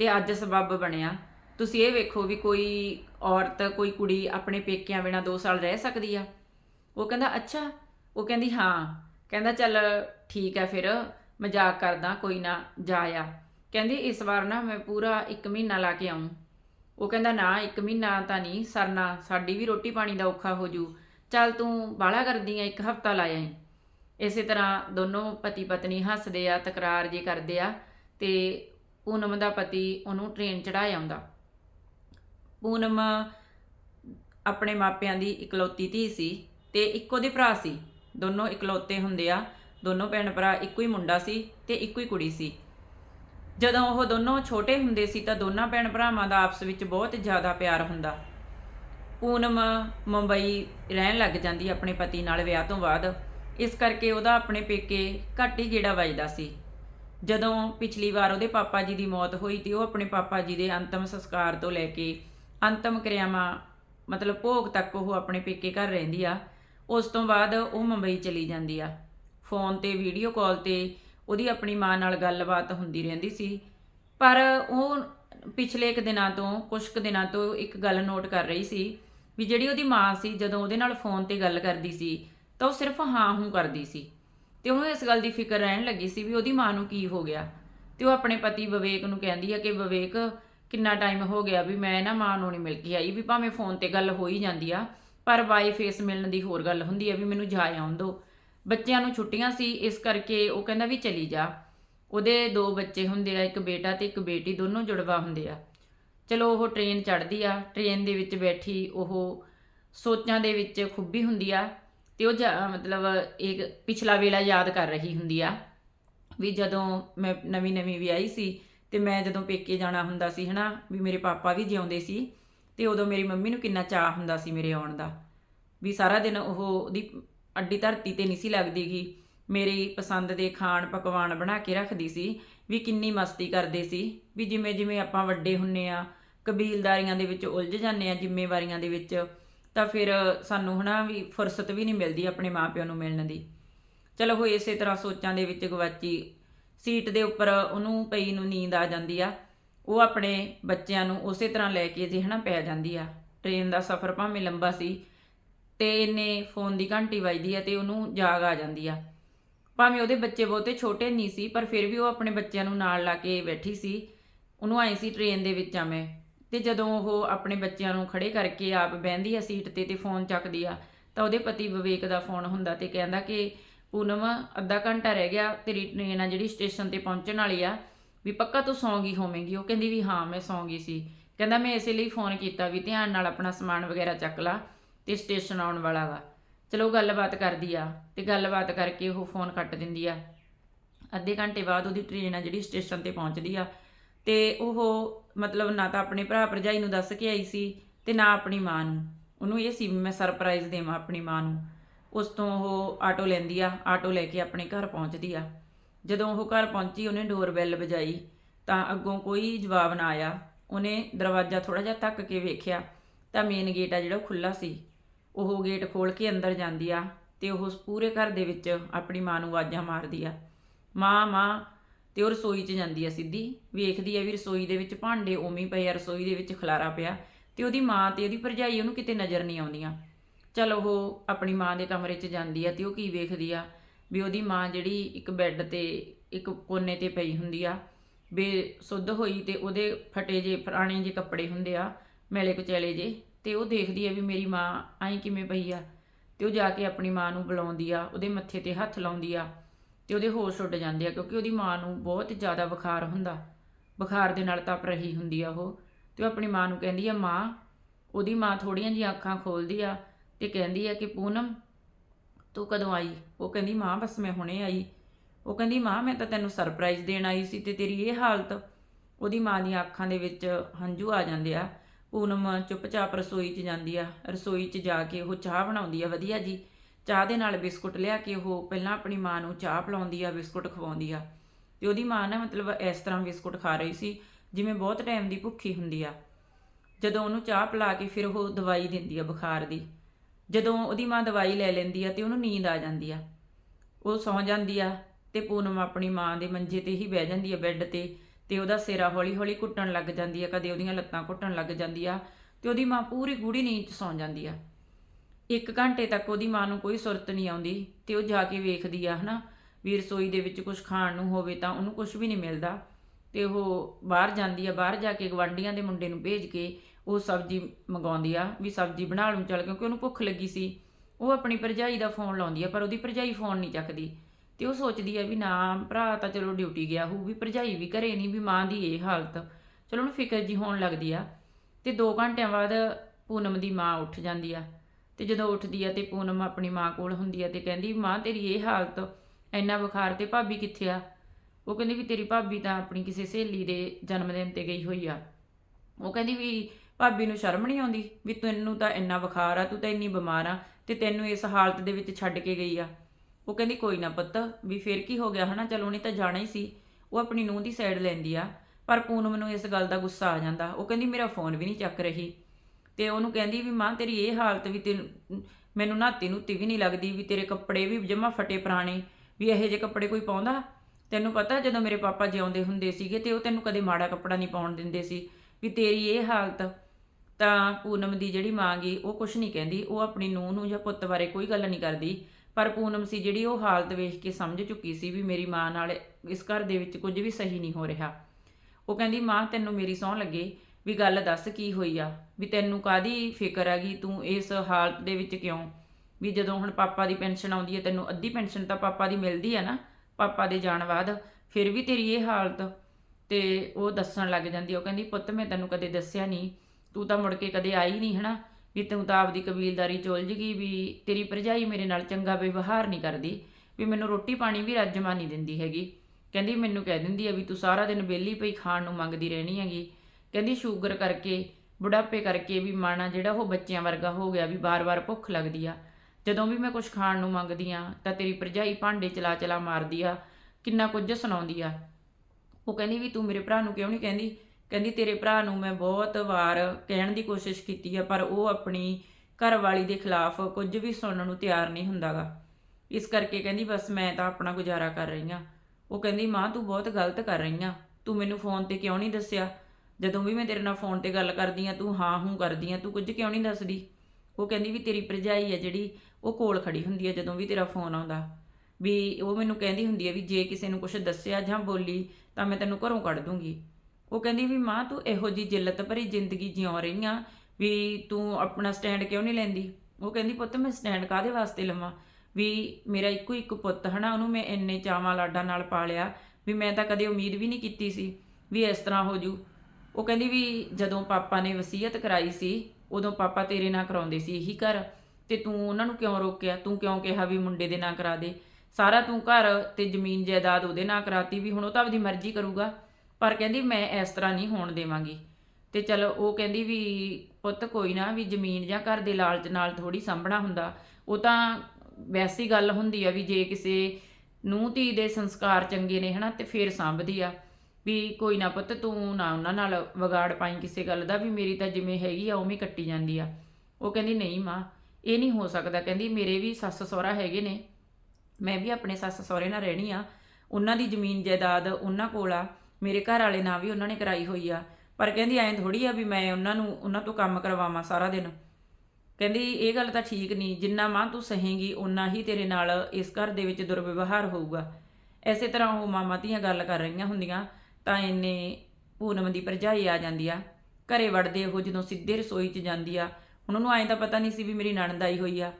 ਤੇ ਅੱਜ ਸਬੱਬ ਬਣਿਆ। ਤੁਸੀਂ ਇਹ ਵੇਖੋ ਵੀ ਕੋਈ ਔਰਤ, ਕੋਈ ਕੁੜੀ ਆਪਣੇ ਪੇਕਿਆਂ ਬਿਨਾ 2 ਸਾਲ ਰਹਿ ਸਕਦੀ ਆ। ਉਹ ਕਹਿੰਦਾ, ਅੱਛਾ। ਉਹ ਕਹਿੰਦੀ, ਹਾਂ। ਕਹਿੰਦਾ, ਚੱਲ ਠੀਕ ਹੈ ਫਿਰ, ਮਜ਼ਾਕ ਕਰਦਾ, ਕੋਈ ਨਾ, ਜਾ ਆ। ਕਹਿੰਦੀ, ਇਸ ਵਾਰ ਨਾ ਮੈਂ ਪੂਰਾ 1 ਮਹੀਨਾ ਲਾ ਕੇ ਆਉਂ ਉਹ ਕਹਿੰਦਾ, ਨਾ 1 ਮਹੀਨਾ ਤਾਂ ਨਹੀਂ, ਸਰਨਾ, ਸਾਡੀ ਵੀ ਰੋਟੀ ਪਾਣੀ ਦਾ ਔਖਾ ਹੋ ਜੂ। ਚੱਲ ਤੂੰ ਬਾਲਾ ਕਰਦੀ ਆ, ਇੱਕ ਹਫਤਾ ਲਾ ਆਈ ਇਸੇ ਤਰ੍ਹਾਂ ਦੋਨੋਂ ਪਤੀ ਪਤਨੀ ਹੱਸਦੇ ਆ, ਤਕਰਾਰ ਜੇ ਕਰਦੇ ਆ ਤੇ ਪੂਨਮ ਦਾ ਪਤੀ ਉਹਨੂੰ ਟ੍ਰੇਨ ਚੜਾਇਆ ਆਉਂਦਾ ਪੂਨਮ ਆਪਣੇ ਮਾਪਿਆਂ ਦੀ ਇਕਲੌਤੀ ਧੀ ਸੀ ਤੇ ਇੱਕੋ ਦੇ ਭਰਾ ਸੀ। ਦੋਨੋਂ ਇਕਲੌਤੇ ਹੁੰਦੇ ਆ। ਦੋਨੋਂ ਭੈਣ ਭਰਾ ਇੱਕੋ ਹੀ ਮੁੰਡਾ ਸੀ ਤੇ ਇੱਕੋ ਹੀ ਕੁੜੀ ਸੀ। ਜਦੋਂ ਉਹ ਦੋਨੋਂ ਛੋਟੇ ਹੁੰਦੇ ਸੀ ਤਾਂ ਦੋਨਾਂ ਭੈਣ ਭਰਾਵਾਂ ਦਾ ਆਪਸ ਵਿੱਚ ਬਹੁਤ ਜ਼ਿਆਦਾ ਪਿਆਰ ਹੁੰਦਾ। ਪੂਨਮ ਮੁੰਬਈ ਰਹਿਣ ਲੱਗ ਜਾਂਦੀ ਆਪਣੇ ਪਤੀ ਨਾਲ ਵਿਆਹ ਤੋਂ ਬਾਅਦ। ਇਸ ਕਰਕੇ ਉਹਦਾ ਆਪਣੇ ਪੇਕੇ ਘੱਟ ਹੀ ਗੇੜਾ ਵੱਜਦਾ ਸੀ। ਜਦੋਂ ਪਿਛਲੀ ਵਾਰ ਉਹਦੇ ਪਾਪਾ ਜੀ ਦੀ ਮੌਤ ਹੋਈ ਤੇ ਉਹ ਆਪਣੇ ਪਾਪਾ ਜੀ ਦੇ ਅੰਤਮ ਸੰਸਕਾਰ ਤੋਂ ਲੈ ਕੇ ਅੰਤਮ ਕਿਰਿਆਵਾਂ, ਮਤਲਬ ਭੋਗ ਤੱਕ ਉਹ ਆਪਣੇ ਪੇਕੇ ਘਰ ਰਹਿੰਦੀ ਆ, ਉਸ ਤੋਂ ਬਾਅਦ ਉਹ ਮੁੰਬਈ ਚਲੀ ਜਾਂਦੀ ਆ। ਫੋਨ ਤੇ ਵੀਡੀਓ ਕਾਲ ਤੇ ਉਹਦੀ ਆਪਣੀ ਮਾਂ ਨਾਲ ਗੱਲਬਾਤ ਹੁੰਦੀ ਰਹਿੰਦੀ ਸੀ। ਪਰ ਉਹ ਪਿਛਲੇ ਇੱਕ ਦਿਨਾਂ ਤੋਂ ਕੁਝ ਕੁ ਦਿਨਾਂ ਤੋਂ ਇੱਕ ਗੱਲ ਨੋਟ ਕਰ ਰਹੀ ਸੀ ਵੀ ਜਿਹੜੀ ਉਹਦੀ ਮਾਂ ਸੀ, ਜਦੋਂ ਉਹਦੇ ਨਾਲ ਫੋਨ ਤੇ ਗੱਲ ਕਰਦੀ ਸੀ, ਤਾਂ ਉਹ ਸਿਰਫ ਹਾਂ ਹੂੰ ਕਰਦੀ ਸੀ। ਤੇ ਉਹਨੂੰ ਇਸ ਗੱਲ ਦੀ ਫਿਕਰ ਰਹਿਣ ਲੱਗੀ ਸੀ ਵੀ ਉਹਦੀ ਮਾਂ ਨੂੰ ਕੀ ਹੋ ਗਿਆ। ਤੇ ਉਹ ਆਪਣੇ ਪਤੀ ਵਿਵੇਕ ਨੂੰ ਕਹਿੰਦੀ ਆ ਕਿ ਵਿਵੇਕ, ਕਿੰਨਾ ਟਾਈਮ ਹੋ ਗਿਆ ਵੀ ਮੈਂ ਨਾ ਮਾਂ ਨੂੰ ਨਹੀਂ ਮਿਲ ਕੇ ਆਈ, ਵੀ ਭਾਵੇਂ ਫੋਨ ਤੇ ਗੱਲ ਹੋ ਹੀ ਜਾਂਦੀ ਆ, ਪਰ ਬਾਈ ਫੇਸ ਮਿਲਣ ਦੀ ਹੋਰ ਗੱਲ ਹੁੰਦੀ ਆ ਵੀ ਮੈਨੂੰ ਜਾ ਆਉਣ ਦਿਓ ਬੱਚਿਆਂ ਨੂੰ ਛੁੱਟੀਆਂ ਸੀ, ਇਸ ਕਰਕੇ ਉਹ ਕਹਿੰਦਾ ਵੀ ਚਲੀ ਜਾ। ਉਹਦੇ ਦੋ ਬੱਚੇ ਹੁੰਦੇ ਆ, ਇੱਕ ਬੇਟਾ ਤੇ ਇੱਕ ਬੇਟੀ, ਦੋਨੋਂ ਜੁੜਵਾ ਹੁੰਦੇ ਆ। ਚਲੋ ਉਹ ਟ੍ਰੇਨ ਚੜ੍ਹਦੀ ਆ ਟ੍ਰੇਨ ਦੇ ਵਿੱਚ ਬੈਠੀ ਉਹ ਸੋਚਾਂ ਦੇ ਵਿੱਚ ਖੁੱਬੀ ਹੁੰਦੀ ਆ ਤੇ ਉਹ ਜਾ- ਮਤਲਬ ਇੱਕ ਪਿਛਲਾ ਵੇਲਾ ਯਾਦ ਕਰ ਰਹੀ ਹੁੰਦੀ ਆ ਵੀ ਜਦੋਂ ਮੈਂ ਨਵੀਂ ਨਵੀਂ ਵਿਆਹੀ ਸੀ ਤੇ ਮੈਂ ਜਦੋਂ ਪੇਕੇ ਜਾਣਾ ਹੁੰਦਾ ਸੀ, ਹਨਾ, ਵੀ ਮੇਰੇ ਪਾਪਾ ਵੀ ਜਿਉਂਦੇ ਸੀ ਤੇ ਉਦੋਂ ਮੇਰੀ ਮੰਮੀ ਨੂੰ ਕਿੰਨਾ ਚਾਹ ਹੁੰਦਾ ਸੀ ਮੇਰੇ ਆਉਣ ਦਾ, ਵੀ ਸਾਰਾ ਦਿਨ ਉਹ ਉਹਦੀ ਅੱਡੀ ਧਰਤੀ ਤੇ ਨਹੀਂ ਸੀ ਲੱਗਦੀਗੀ। ਮੇਰੀ ਪਸੰਦ ਦੇ ਖਾਣ ਪਕਵਾਨ ਬਣਾ ਕੇ ਰੱਖਦੀ ਸੀ, ਵੀ ਕਿੰਨੀ ਮਸਤੀ ਕਰਦੇ ਸੀ, ਵੀ ਜਿਵੇਂ ਜਿਵੇਂ ਆਪਾਂ ਵੱਡੇ ਹੁੰਨੇ ਆ, ਕਬੀਲਦਾਰੀਆਂ ਦੇ ਵਿੱਚ ਉਲਝ ਜਾਂਦੇ ਆ, ਜ਼ਿੰਮੇਵਾਰੀਆਂ ਦੇ ਵਿੱਚ ਤਾਂ ਫਿਰ ਸਾਨੂੰ ਹਨਾ ਵੀ ਫੁਰਸਤ ਵੀ ਨਹੀਂ ਮਿਲਦੀ ਆਪਣੇ ਮਾਪਿਆਂ ਨੂੰ ਮਿਲਣ ਦੀ। ਚਲੋ ਉਹ ਇਸੇ ਤਰ੍ਹਾਂ ਸੋਚਾਂ ਦੇ ਵਿੱਚ ਗਵਾਚੀ। ਸੀਟ ਦੇ ਉੱਪਰ ਉਹਨੂੰ ਪਈ ਨੂੰ ਨੀਂਦ ਆ ਜਾਂਦੀ ਆ। ਉਹ ਆਪਣੇ ਬੱਚਿਆਂ ਨੂੰ ਉਸੇ ਤਰ੍ਹਾਂ ਲੈ ਕੇ ਜੇ ਹਨਾ ਪੈ ਜਾਂਦੀ ਆ। ਟ੍ਰੇਨ ਦਾ ਸਫ਼ਰ ਭਾਵੇਂ ਲੰਬਾ ਸੀ ਤੇ ਇਹਨੇ ਫੋਨ ਦੀ ਘੰਟੀ ਵੱਜਦੀ ਆ ਤੇ ਉਹਨੂੰ ਜਾਗ ਆ ਜਾਂਦੀ ਆ। ਭਾਵੇਂ ਉਹਦੇ ਬੱਚੇ ਬਹੁਤੇ ਛੋਟੇ ਨਹੀਂ ਸੀ, ਪਰ ਫਿਰ ਵੀ ਉਹ ਆਪਣੇ ਬੱਚਿਆਂ ਨੂੰ ਨਾਲ ਲਾ ਕੇ ਬੈਠੀ ਸੀ। ਉਹਨੂੰ ਆਈ ਸੀ ਟ੍ਰੇਨ ਦੇ ਵਿੱਚ ਆ ਤੇ ਜਦੋਂ ਉਹ ਆਪਣੇ ਬੱਚਿਆਂ ਨੂੰ ਖੜੇ ਕਰਕੇ ਆਪ ਬਹਿੰਦੀ ਆ ਸੀਟ ਤੇ ਤੇ ਫੋਨ ਚੱਕਦੀ ਆ, ਤਾਂ ਉਹਦੇ ਪਤੀ ਵਿਵੇਕ ਦਾ ਫੋਨ ਹੁੰਦਾ ਤੇ ਕਹਿੰਦਾ ਕਿ, ਪੂਨਮ, ਅੱਧਾ ਘੰਟਾ ਰਹਿ ਗਿਆ, ਤੇਰੀ ਟ੍ਰੇਨ ਆ ਜਿਹੜੀ ਸਟੇਸ਼ਨ ਤੇ ਪਹੁੰਚਣ ਵਾਲੀ ਆ, ਵੀ ਪੱਕਾ ਤੂੰ ਸੌਂਗੀ ਹੋਵੇਂਗੀ? ਉਹ ਕਹਿੰਦੀ ਵੀ, ਹਾਂ, ਮੈਂ ਸੌਂਗੀ ਸੀ। ਕਹਿੰਦਾ, ਮੈਂ ਇਸੇ ਲਈ ਫੋਨ ਕੀਤਾ ਵੀ ਧਿਆਨ ਨਾਲ ਆਪਣਾ ਸਮਾਨ ਵਗੈਰਾ ਚੱਕ ਲਾ ਤੇ ਸਟੇਸ਼ਨ ਆਉਣ ਵਾਲਾ ਵਾ। ਚਲੋ ਗੱਲਬਾਤ ਕਰਦੀ ਆ ਤੇ ਗੱਲਬਾਤ ਕਰਕੇ ਉਹ ਫੋਨ ਕੱਟ ਦਿੰਦੀ ਆ। ਅੱਧੇ ਘੰਟੇ ਬਾਅਦ ਉਹਦੀ ਟ੍ਰੇਨ ਆ ਜਿਹੜੀ ਸਟੇਸ਼ਨ ਤੇ ਪਹੁੰਚਦੀ ਆ ਤੇ ਉਹ ਮਤਲਬ ਨਾ ਤਾਂ ਆਪਣੇ ਭਰਾ ਭਰਜਾਈ ਨੂੰ ਦੱਸ ਕੇ ਆਈ ਸੀ ਤੇ ਨਾ ਆਪਣੀ ਮਾਂ ਨੂੰ। ਉਹਨੂੰ ਇਹ ਸੀ ਮੈਂ ਸਰਪ੍ਰਾਈਜ਼ ਦੇਵਾਂ ਆਪਣੀ ਮਾਂ ਨੂੰ। ਉਸ ਤੋਂ ਉਹ ਆਟੋ ਲੈਂਦੀ ਆ, ਆਟੋ ਲੈ ਕੇ ਆਪਣੇ ਘਰ ਪਹੁੰਚਦੀ ਆ। ਜਦੋਂ ਉਹ ਘਰ ਪਹੁੰਚੀ, ਉਹਨੇ ਡੋਰ ਬੈਲ ਵਜਾਈ ਤਾਂ ਅੱਗੋਂ ਕੋਈ ਜਵਾਬ ਨਾ ਆਇਆ। ਉਹਨੇ ਦਰਵਾਜ਼ਾ ਥੋੜਾ ਜਿਹਾ ਧੱਕ ਕੇ ਵੇਖਿਆ ਤਾਂ ਮੇਨ ਗੇਟ ਆ ਜਿਹੜਾ ਉਹ ਖੁੱਲਾ ਸੀ। ਉਹ ਗੇਟ ਖੋਲ ਕੇ ਅੰਦਰ ਜਾਂਦੀ ਆ ਤੇ ਉਹ ਪੂਰੇ ਘਰ ਦੇ ਵਿੱਚ ਆਪਣੀ ਮਾਂ ਨੂੰ ਆਵਾਜ਼ਾਂ ਮਾਰਦੀ ਆ। ਮਾਂ ਮਾਂ ਤੇ ਉਹ ਰਸੋਈ 'ਚ ਜਾਂਦੀ ਆ ਸਿੱਧੀ। ਵੇਖਦੀ ਆ ਵੀ ਰਸੋਈ ਦੇ ਵਿੱਚ ਭਾਂਡੇ ਉਵੇਂ ਪਏ ਆ, ਰਸੋਈ ਦੇ ਵਿੱਚ ਖਲਾਰਾ ਪਿਆ ਤੇ ਉਹਦੀ ਮਾਂ ਤੇ ਉਹਦੀ ਭਰਜਾਈ ਉਹਨੂੰ ਕਿਤੇ ਨਜ਼ਰ ਨਹੀਂ ਆਉਂਦੀਆਂ। ਚਲ ਉਹ ਆਪਣੀ ਮਾਂ ਦੇ ਕਮਰੇ 'ਚ ਜਾਂਦੀ ਆ ਤੇ ਉਹ ਕੀ ਵੇਖਦੀ ਆ? ਵੀ ਉਹਦੀ ਮਾਂ ਜਿਹੜੀ ਇੱਕ ਬੈੱਡ ਤੇ, ਇੱਕ ਕੋਨੇ ਤੇ ਪਈ ਹੁੰਦੀ ਆ ਬੇ ਸੁੱਧ ਹੋਈ ਤੇ ਉਹਦੇ ਫਟੇ ਜੇ, ਪੁਰਾਣੇ ਜੇ ਕੱਪੜੇ ਹੁੰਦੇ ਆ, ਮੈਲੇ ਕੁਚੈਲੇ ਜੇ, ਤੇ ਉਹ ਦੇਖਦੀ ਆ ਵੀ ਮੇਰੀ ਮਾਂ ਐਂ ਕਿਵੇਂ ਪਈ ਆ? ਤੇ ਉਹ ਜਾ ਕੇ ਆਪਣੀ ਮਾਂ ਨੂੰ ਬੁਲਾਉਂਦੀ ਆ, ਉਹਦੇ ਮੱਥੇ ਤੇ ਹੱਥ ਲਾਉਂਦੀ ਆ ਤੇ ਉਹਦੇ ਹੋਸ਼ ਉੱਡ ਜਾਂਦੇ ਆ ਕਿਉਂਕਿ ਉਹਦੀ ਮਾਂ ਨੂੰ ਬਹੁਤ ਜ਼ਿਆਦਾ ਬੁਖਾਰ ਹੁੰਦਾ। ਬੁਖਾਰ ਦੇ ਨਾਲ ਤਪ ਰਹੀ ਹੁੰਦੀ ਆ ਉਹ। ਤੇ ਉਹ ਆਪਣੀ ਮਾਂ ਨੂੰ ਕਹਿੰਦੀ ਆ, ਮਾਂ, ਉਹਦੀ ਮਾਂ ਥੋੜੀਆਂ ਜਿਹੀਆਂ ਅੱਖਾਂ ਖੋਲਦੀ ਆ ਤੇ ਕਹਿੰਦੀ ਆ ਕਿ, ਪੂਨਮ, ਤੂੰ ਕਦੋਂ ਆਈ? ਉਹ ਕਹਿੰਦੀ, ਮਾਂ, ਬਸ ਮੈਂ ਹੁਣੇ ਆਈ। ਉਹ ਕਹਿੰਦੀ, ਮਾਂ, ਮੈਂ ਤਾਂ ਤੈਨੂੰ ਸਰਪ੍ਰਾਈਜ਼ ਦੇਣ ਆਈ ਸੀ ਤੇ ਤੇਰੀ ਇਹ ਹਾਲਤ, ਉਹਦੀ ਮਾਂ ਦੀਆਂ ਅੱਖਾਂ ਦੇ ਵਿੱਚ ਹੰਝੂ ਆ ਜਾਂਦੇ ਆ। ਪੂਨਮ ਚੁੱਪਚਾਪ ਰਸੋਈ 'ਚ ਜਾਂਦੀ ਆ। ਰਸੋਈ 'ਚ ਜਾ ਕੇ ਉਹ ਚਾਹ ਬਣਾਉਂਦੀ ਆ, ਵਧੀਆ ਜੀ। ਚਾਹ ਦੇ ਨਾਲ ਬਿਸਕੁਟ ਲਿਆ ਕੇ ਉਹ ਪਹਿਲਾਂ ਆਪਣੀ ਮਾਂ ਨੂੰ ਚਾਹ ਪਿਲਾਉਂਦੀ ਆ, ਬਿਸਕੁਟ ਖਵਾਉਂਦੀ ਆ। ਤੇ ਉਹਦੀ ਮਾਂ ਨਾ ਮਤਲਬ ਇਸ ਤਰ੍ਹਾਂ ਬਿਸਕੁਟ ਖਾ ਰਹੀ ਸੀ, ਜਿਵੇਂ ਬਹੁਤ ਟਾਈਮ ਦੀ ਭੁੱਖੀ ਹੁੰਦੀ ਆ। ਜਦੋਂ ਉਹਨੂੰ ਚਾਹ ਪਿਲਾ ਕੇ ਫਿਰ ਉਹ ਦਵਾਈ ਦਿੰਦੀ ਆ ਬੁਖਾਰ ਦੀ। ਜਦੋਂ ਉਹਦੀ ਮਾਂ ਦਵਾਈ ਲੈ ਲੈਂਦੀ ਆ ਤੇ ਉਹਨੂੰ ਨੀਂਦ ਆ ਜਾਂਦੀ ਆ। ਉਹ ਸੌਂ ਜਾਂਦੀ ਆ ਤੇ ਪੂਨਮ ਆਪਣੀ ਮਾਂ ਦੇ ਮੰਜੇ ਤੇ ਹੀ ਬਹਿ ਜਾਂਦੀ ਆ ਬੈੱਡ ਤੇ ਤੇ ਉਹਦਾ ਸਿਰਾ ਹੌਲੀ ਹੌਲੀ ਘੁੱਟਣ ਲੱਗ ਜਾਂਦੀ ਆ, ਕਦੇ ਉਹਦੀਆਂ ਲੱਤਾਂ ਘੁੱਟਣ ਲੱਗ ਜਾਂਦੀ ਆ ਤੇ ਉਹਦੀ ਮਾਂ ਪੂਰੀ ਗੂੜੀ ਨੀਂਦ 'ਚ ਸੌਂ ਜਾਂਦੀ ਆ। ਇੱਕ ਘੰਟੇ ਤੱਕ ਉਹਦੀ ਮਾਂ ਨੂੰ ਕੋਈ ਸੁਰਤ ਨਹੀਂ ਆਉਂਦੀ ਤੇ ਉਹ ਜਾ ਕੇ ਵੇਖਦੀ ਆ, ਹਨਾ? ਵੀ ਰਸੋਈ ਦੇ ਵਿੱਚ ਕੁਝ ਖਾਣ ਨੂੰ ਹੋਵੇ ਤਾਂ ਉਹਨੂੰ ਕੁਝ ਵੀ ਨਹੀਂ ਮਿਲਦਾ। ਤੇ ਉਹ ਬਾਹਰ ਜਾਂਦੀ ਆ, ਬਾਹਰ ਜਾ ਕੇ ਗਵਾਂਢੀਆਂ ਦੇ ਮੁੰਡੇ ਨੂੰ ਭੇਜ ਕੇ ਉਹ ਸਬਜ਼ੀ ਮੰਗਾਉਂਦੀ ਆ, ਵੀ ਸਬਜ਼ੀ ਬਣਾ ਲੂੰ ਚੱਲ ਕਿਉਂਕਿ ਉਹਨੂੰ ਭੁੱਖ ਲੱਗੀ ਸੀ। ਉਹ ਆਪਣੀ ਭਰਜਾਈ ਦਾ ਫੋਨ ਲਾਉਂਦੀ ਆ, ਪਰ ਉਹਦੀ ਭਰਜਾਈ ਫੋਨ ਨਹੀਂ ਚੱਕਦੀ। ਤੇ ਉਹ ਸੋਚਦੀ ਆ ਵੀ ਨਾ, ਭਰਾ ਤਾਂ ਚਲੋ ਡਿਊਟੀ ਗਿਆ ਹੋਊ, ਵੀ ਭਰਜਾਈ ਵੀ ਘਰੇ ਨਹੀਂ, ਵੀ ਮਾਂ ਦੀ ਇਹ ਹਾਲਤ। ਚਲੋ ਉਹਨੂੰ ਫਿਕਰ ਜੀ ਹੋਣ ਲੱਗਦੀ ਆ। ਤੇ 2 ਘੰਟਿਆਂ ਬਾਅਦ ਪੂਨਮ ਦੀ ਮਾਂ ਉੱਠ ਜਾਂਦੀ ਆ। ਤੇ ਜਦੋਂ ਉੱਠਦੀ ਆ ਤੇ ਪੂਨਮ ਆਪਣੀ ਮਾਂ ਕੋਲ ਹੁੰਦੀ ਆ ਤੇ ਕਹਿੰਦੀ, ਮਾਂ, ਤੇਰੀ ਇਹ ਹਾਲਤ ਇੰਨਾ ਬੁਖਾਰ ਤੇ ਭਾਬੀ ਕਿੱਥੇ ਆ? ਉਹ ਕਹਿੰਦੀ ਵੀ ਤੇਰੀ ਭਾਬੀ ਤਾਂ ਆਪਣੀ ਕਿਸੇ ਸਹੇਲੀ ਦੇ ਜਨਮ ਦਿਨ ਤੇ ਗਈ ਹੋਈ ਆ। ਉਹ ਕਹਿੰਦੀ ਵੀ ਭਾਬੀ ਨੂੰ ਸ਼ਰਮ ਨਹੀਂ ਆਉਂਦੀ ਵੀ ਤੈਨੂੰ ਤਾਂ ਇੰਨਾ ਬੁਖਾਰ ਆ, ਤੂੰ ਤਾਂ ਇੰਨੀ ਬਿਮਾਰ ਆ ਤੇ ਤੈਨੂੰ ਇਸ ਹਾਲਤ ਦੇ ਵਿੱਚ ਛੱਡ ਕੇ ਗਈ ਆ। ਉਹ ਕਹਿੰਦੀ, ਕੋਈ ਨਾ ਪੁੱਤ, ਵੀ ਫੇਰ ਕੀ ਹੋ ਗਿਆ ਹਨਾ? ਚਲੋ ਉਹਨੇ ਤਾਂ ਜਾਣਾ ਹੀ ਸੀ। ਉਹ ਆਪਣੀ ਨੂੰਹ ਦੀ ਸਾਈਡ ਲੈਂਦੀ ਆ, ਪਰ ਪੂਨਮ ਨੂੰ ਇਸ ਗੱਲ ਦਾ ਗੁੱਸਾ ਆ ਜਾਂਦਾ। ਉਹ ਕਹਿੰਦੀ, ਮੇਰਾ ਫੋਨ ਵੀ ਨਹੀਂ ਚੱਕ ਰਹੀ। ਤੇ ਉਹਨੂੰ ਕਹਿੰਦੀ ਵੀ ਮਾਂ, ਤੇਰੀ ਇਹ ਹਾਲਤ ਵੀ ਤੈਨੂੰ, ਮੈਨੂੰ ਨਾਤੀ ਨੂਤੀ ਵੀ ਨਹੀਂ ਲੱਗਦੀ, ਵੀ ਤੇਰੇ ਕੱਪੜੇ ਵੀ ਜਮਾ ਫਟੇ ਪੁਰਾਣੇ, ਵੀ ਇਹੋ ਜਿਹੇ ਕੱਪੜੇ ਕੋਈ ਪਾਉਂਦਾ? ਤੈਨੂੰ ਪਤਾ ਜਦੋਂ ਮੇਰੇ ਪਾਪਾ ਜਿਉਂਦੇ ਹੁੰਦੇ ਸੀਗੇ ਤੇ ਉਹ ਤੈਨੂੰ ਕਦੇ ਮਾੜਾ ਕੱਪੜਾ ਨਹੀਂ ਪਾਉਣ ਦਿੰਦੇ ਸੀ, ਵੀ ਤੇਰੀ ਇਹ ਹਾਲਤ, ਤਾਂ ਪੂਨਮ ਦੀ ਜਿਹੜੀ ਮਾਂ ਗਈ ਉਹ ਕੁਝ ਨਹੀਂ ਕਹਿੰਦੀ, ਉਹ ਆਪਣੀ ਨੂੰਹ ਨੂੰ ਜਾਂ ਪੁੱਤ ਬਾਰੇ ਕੋਈ ਗੱਲ ਨਹੀਂ ਕਰਦੀ। ਪਰ ਪੂਨਮ ਸੀ ਜਿਹੜੀ ਉਹ ਹਾਲਤ ਵੇਖ ਕੇ ਸਮਝ ਚੁੱਕੀ ਸੀ ਵੀ ਮੇਰੀ ਮਾਂ ਨਾਲ ਇਸ ਘਰ ਦੇ ਵਿੱਚ ਕੁਝ ਵੀ ਸਹੀ ਨਹੀਂ ਹੋ ਰਿਹਾ। ਉਹ ਕਹਿੰਦੀ, ਮਾਂ, ਤੈਨੂੰ ਮੇਰੀ ਸਹੁੰ ਲੱਗੇ ਵੀ ਗੱਲ ਦੱਸ ਕੀ ਹੋਈ ਆ? ਵੀ ਤੈਨੂੰ ਕਾਦੀ ਫਿਕਰ ਹੈਗੀ? ਤੂੰ ਇਸ ਹਾਲਤ ਦੇ ਵਿੱਚ ਕਿਉਂ? ਵੀ ਜਦੋਂ ਹੁਣ ਪਾਪਾ ਦੀ ਪੈਨਸ਼ਨ ਆਉਂਦੀ ਹੈ, ਤੈਨੂੰ ਅੱਧੀ ਪੈਨਸ਼ਨ ਤਾਂ ਪਾਪਾ ਦੀ ਮਿਲਦੀ ਹੈ ਨਾ, ਪਾਪਾ ਦੇ ਜਾਣ ਬਾਅਦ, ਫਿਰ ਵੀ ਤੇਰੀ ਇਹ ਹਾਲਤ? ਤੇ ਉਹ ਦੱਸਣ ਲੱਗ ਜਾਂਦੀ ਉਹ ਕਹਿੰਦੀ, ਪੁੱਤ, ਮੈਂ ਤੈਨੂੰ ਕਦੇ ਦੱਸਿਆ ਨਹੀਂ। ਤੂੰ ਤਾਂ ਮੁੜ ਕੇ ਕਦੇ ਆਈ ਨਹੀਂ, ਹਨਾ? ਵੀ ਤੂੰ ਤਾਂ ਆਪਦੀ ਕਬੀਲਦਾਰੀ ਚੁਲਝ ਗਈ, ਵੀ ਤੇਰੀ ਭਰਜਾਈ ਮੇਰੇ ਨਾਲ ਚੰਗਾ ਵਿਵਹਾਰ ਨਹੀਂ ਕਰਦੀ, ਵੀ ਮੈਨੂੰ ਰੋਟੀ ਪਾਣੀ ਵੀ ਰੱਜਮਾ ਨਹੀਂ ਦਿੰਦੀ ਹੈਗੀ। ਕਹਿੰਦੀ, ਮੈਨੂੰ ਕਹਿ ਦਿੰਦੀ ਆ ਵੀ ਤੂੰ ਸਾਰਾ ਦਿਨ ਵਿਹਲੀ ਪਈ ਖਾਣ ਨੂੰ ਮੰਗਦੀ ਰਹਿਣੀ ਹੈਗੀ। ਕਹਿੰਦੀ ਸ਼ੂਗਰ ਕਰਕੇ, ਬੁਢਾਪੇ ਕਰਕੇ ਵੀ ਮਨ ਆ ਜਿਹੜਾ ਉਹ ਬੱਚਿਆਂ ਵਰਗਾ ਹੋ ਗਿਆ, ਵੀ ਬਾਰ-ਬਾਰ ਭੁੱਖ ਲੱਗਦੀ ਆ। ਜਦੋਂ ਵੀ ਮੈਂ ਕੁਝ ਖਾਣ ਨੂੰ ਮੰਗਦੀ ਆ, ਤਾਂ ਤੇਰੀ ਭਰਜਾਈ ਭਾਂਡੇ ਚਲਾ ਚਲਾ ਮਾਰਦੀ ਆ, ਕਿੰਨਾ ਕੁਝ ਸੁਣਾਉਂਦੀ ਆ। ਉਹ ਕਹਿੰਦੀ ਵੀ ਤੂੰ ਮੇਰੇ ਭਰਾ ਨੂੰ ਕਿਉਂ ਨਹੀਂ ਕਹਿੰਦੀ? ਕਹਿੰਦੀ ਤੇਰੇ ਭਰਾ ਨੂੰ ਮੈਂ ਬਹੁਤ ਵਾਰ ਕਹਿਣ ਦੀ ਕੋਸ਼ਿਸ਼ ਕੀਤੀ ਆ, ਪਰ ਉਹ ਆਪਣੀ ਘਰਵਾਲੀ ਦੇ ਖਿਲਾਫ ਕੁਝ ਵੀ ਸੁਣਨ ਨੂੰ ਤਿਆਰ ਨਹੀਂ ਹੁੰਦਾਗਾ। ਇਸ ਕਰਕੇ ਕਹਿੰਦੀ ਬਸ ਮੈਂ ਤਾਂ ਆਪਣਾ ਗੁਜ਼ਾਰਾ ਕਰ ਰਹੀ ਆ। ਉਹ ਕਹਿੰਦੀ, ਮਾਂ, ਤੂੰ ਬਹੁਤ ਗਲਤ ਕਰ ਰਹੀ ਆ। ਤੂੰ ਮੈਨੂੰ ਫੋਨ ਤੇ ਕਿਉਂ ਨਹੀਂ ਦੱਸਿਆ? ਜਦੋਂ ਵੀ ਮੈਂ ਤੇਰੇ ਨਾਲ ਫੋਨ ਤੇ ਗੱਲ ਕਰਦੀ ਆ ਤੂੰ ਹਾਂ ਹੂੰ ਕਰਦੀ ਆ ਤੂੰ ਕੁਝ ਕਿਉਂ ਨਹੀਂ ਦੱਸਦੀ? ਉਹ ਕਹਿੰਦੀ ਵੀ ਤੇਰੀ ਭਰਜਾਈ ਆ ਜਿਹੜੀ, ਉਹ ਕੋਲ ਖੜੀ ਹੁੰਦੀ ਆ ਜਦੋਂ ਵੀ ਤੇਰਾ ਫੋਨ ਆਉਂਦਾ। ਵੀ ਉਹ ਮੈਨੂੰ ਕਹਿੰਦੀ ਹੁੰਦੀ ਆ ਵੀ ਜੇ ਕਿਸੇ ਨੂੰ ਕੁਝ ਦੱਸਿਆ ਜਾਂ ਬੋਲੀ, ਤਾਂ ਮੈਂ ਤੈਨੂੰ ਘਰੋਂ ਕੱਢ ਦੂੰਗੀ। ਉਹ ਕਹਿੰਦੀ ਵੀ ਮਾਂ, ਤੂੰ ਇਹੋ ਜੀ ਜਿੱਲਤ ਭਰੀ ਜ਼ਿੰਦਗੀ ਜਿਉਂ ਰਹੀ ਆ ਵੀ ਤੂੰ ਆਪਣਾ ਸਟੈਂਡ ਕਿਉਂ ਨਹੀਂ ਲੈਂਦੀ? ਉਹ ਕਹਿੰਦੀ, ਪੁੱਤ, ਮੈਂ ਸਟੈਂਡ ਕਾਦੇ ਵਾਸਤੇ ਲਵਾਂ? ਵੀ ਮੇਰਾ ਇੱਕੋ ਇੱਕ ਪੁੱਤ ਹਨਾ, ਉਹਨੂੰ ਮੈਂ ਇੰਨੇ ਚਾਵਾਂ ਲਾਡਾਂ ਨਾਲ ਪਾਲਿਆ, ਵੀ ਮੈਂ ਤਾਂ ਕਦੇ ਉਮੀਦ ਵੀ ਨਹੀਂ ਕੀਤੀ ਸੀ ਵੀ ਇਸ ਤਰ੍ਹਾਂ ਹੋ ਜੂ। ਉਹ ਕਹਿੰਦੀ ਵੀ ਜਦੋਂ ਪਾਪਾ ਨੇ ਵਸੀਅਤ ਕਰਾਈ ਸੀ, ਉਦੋਂ ਪਾਪਾ ਤੇਰੇ ਨਾਲ ਕਰਾਉਂਦੇ ਸੀ ਇਹੀ ਘਰ, ਤੇ ਤੂੰ ਉਹਨਾਂ ਨੂੰ ਕਿਉਂ ਰੋਕਿਆ? ਤੂੰ ਕਿਉਂ ਕਿਹਾ ਵੀ ਮੁੰਡੇ ਦੇ ਨਾਂ ਕਰਾ ਦੇ? ਸਾਰਾ ਤੂੰ ਘਰ ਤੇ ਜ਼ਮੀਨ ਜਾਇਦਾਦ ਉਹਦੇ ਨਾਂ ਕਰਾਤੀ ਵੀ ਹੁਣ ਉਹ ਤਾਂ ਆਪਦੀ ਮਰਜ਼ੀ ਕਰੂਗਾ। ਪਰ ਕਹਿੰਦੀ ਮੈਂ ਇਸ ਤਰ੍ਹਾਂ ਨਹੀਂ ਹੋਣ ਦੇਵਾਂਗੀ। ਤੇ ਚਲ ਉਹ ਕਹਿੰਦੀ ਵੀ ਪੁੱਤ ਕੋਈ ਨਾ ਵੀ ਜ਼ਮੀਨ ਜਾਂ ਘਰ ਦੇ ਲਾਲਚ ਨਾਲ ਥੋੜੀ ਸੰਭਣਾ ਹੁੰਦਾ। ਉਹ ਤਾਂ ਵੈਸੀ ਗੱਲ ਹੁੰਦੀ ਆ ਵੀ ਜੇ ਕਿਸੇ ਨੂੰ ਧੀ ਦੇ ਸੰਸਕਾਰ ਚੰਗੇ ਨੇ ਹਨਾ, ਤੇ ਫੇਰ ਸੰਭਦੀ ਆ। ਵੀ ਕੋਈ ਨਾ ਪੁੱਤ ਤੂੰ ਨਾ ਉਹਨਾਂ ਨਾਲ ਵਿਗਾੜ ਪਾਈ ਕਿਸੇ ਗੱਲ ਦਾ, ਵੀ ਮੇਰੀ ਤਾਂ ਜਿਵੇਂ ਹੈਗੀ ਆ ਉਵੇਂ ਕੱਟੀ ਜਾਂਦੀ ਆ। ਉਹ ਕਹਿੰਦੀ, ਨਹੀਂ ਮਾਂ, ਇਹ ਨਹੀਂ ਹੋ ਸਕਦਾ। ਕਹਿੰਦੀ, ਮੇਰੇ ਵੀ ਸੱਸ ਸਹੁਰਾ ਹੈਗੇ ਨੇ। ਮੈਂ ਵੀ ਆਪਣੇ ਸੱਸ ਸਹੁਰੇ ਨਾਲ ਰਹਿਣੀ ਆ। ਉਹਨਾਂ ਦੀ ਜ਼ਮੀਨ ਜਾਇਦਾਦ ਉਹਨਾਂ ਕੋਲ ਆ। ਮੇਰੇ ਘਰ ਵਾਲੇ ਨਾਲ ਵੀ ਉਹਨਾਂ ਨੇ ਕਰਾਈ ਹੋਈ ਆ। ਪਰ ਕਹਿੰਦੀ, ਐਂ ਥੋੜੀ ਆ ਵੀ ਮੈਂ ਉਹਨਾਂ ਨੂੰ, ਉਹਨਾਂ ਤੋਂ ਕੰਮ ਕਰਵਾਵਾਂ ਸਾਰਾ ਦਿਨ। ਕਹਿੰਦੀ, ਇਹ ਗੱਲ ਤਾਂ ਠੀਕ ਨਹੀਂ। ਜਿੰਨਾ ਮਾਂ ਤੂੰ ਸਹੇਂਗੀ ਉਨਾ ਹੀ ਤੇਰੇ ਨਾਲ ਇਸ ਘਰ ਦੇ ਵਿੱਚ ਦੁਰਵਿਵਹਾਰ ਹੋਊਗਾ। ਐਸੇ ਤਰ੍ਹਾਂ ਉਹ ਮਾਮਾ ਧੀਆਂ ਗੱਲ ਕਰ ਰਹੀਆਂ ਹੁੰਦੀਆਂ। ਤਾਂ ਇੰਨੇ ਪੂਨਮ ਦੀ ਭਰਜਾਈ ਆ ਜਾਂਦੀ ਆ। ਘਰੇ ਵੜਦੇ ਉਹ ਜਦੋਂ ਸਿੱਧੇ ਰਸੋਈ 'ਚ ਜਾਂਦੀ ਆ। ਹੁਣ ਉਹਨੂੰ ਐਂ ਤਾਂ ਪਤਾ ਨਹੀਂ ਸੀ ਵੀ ਮੇਰੀ ਨਣਦ ਆਈ ਹੋਈ ਆ।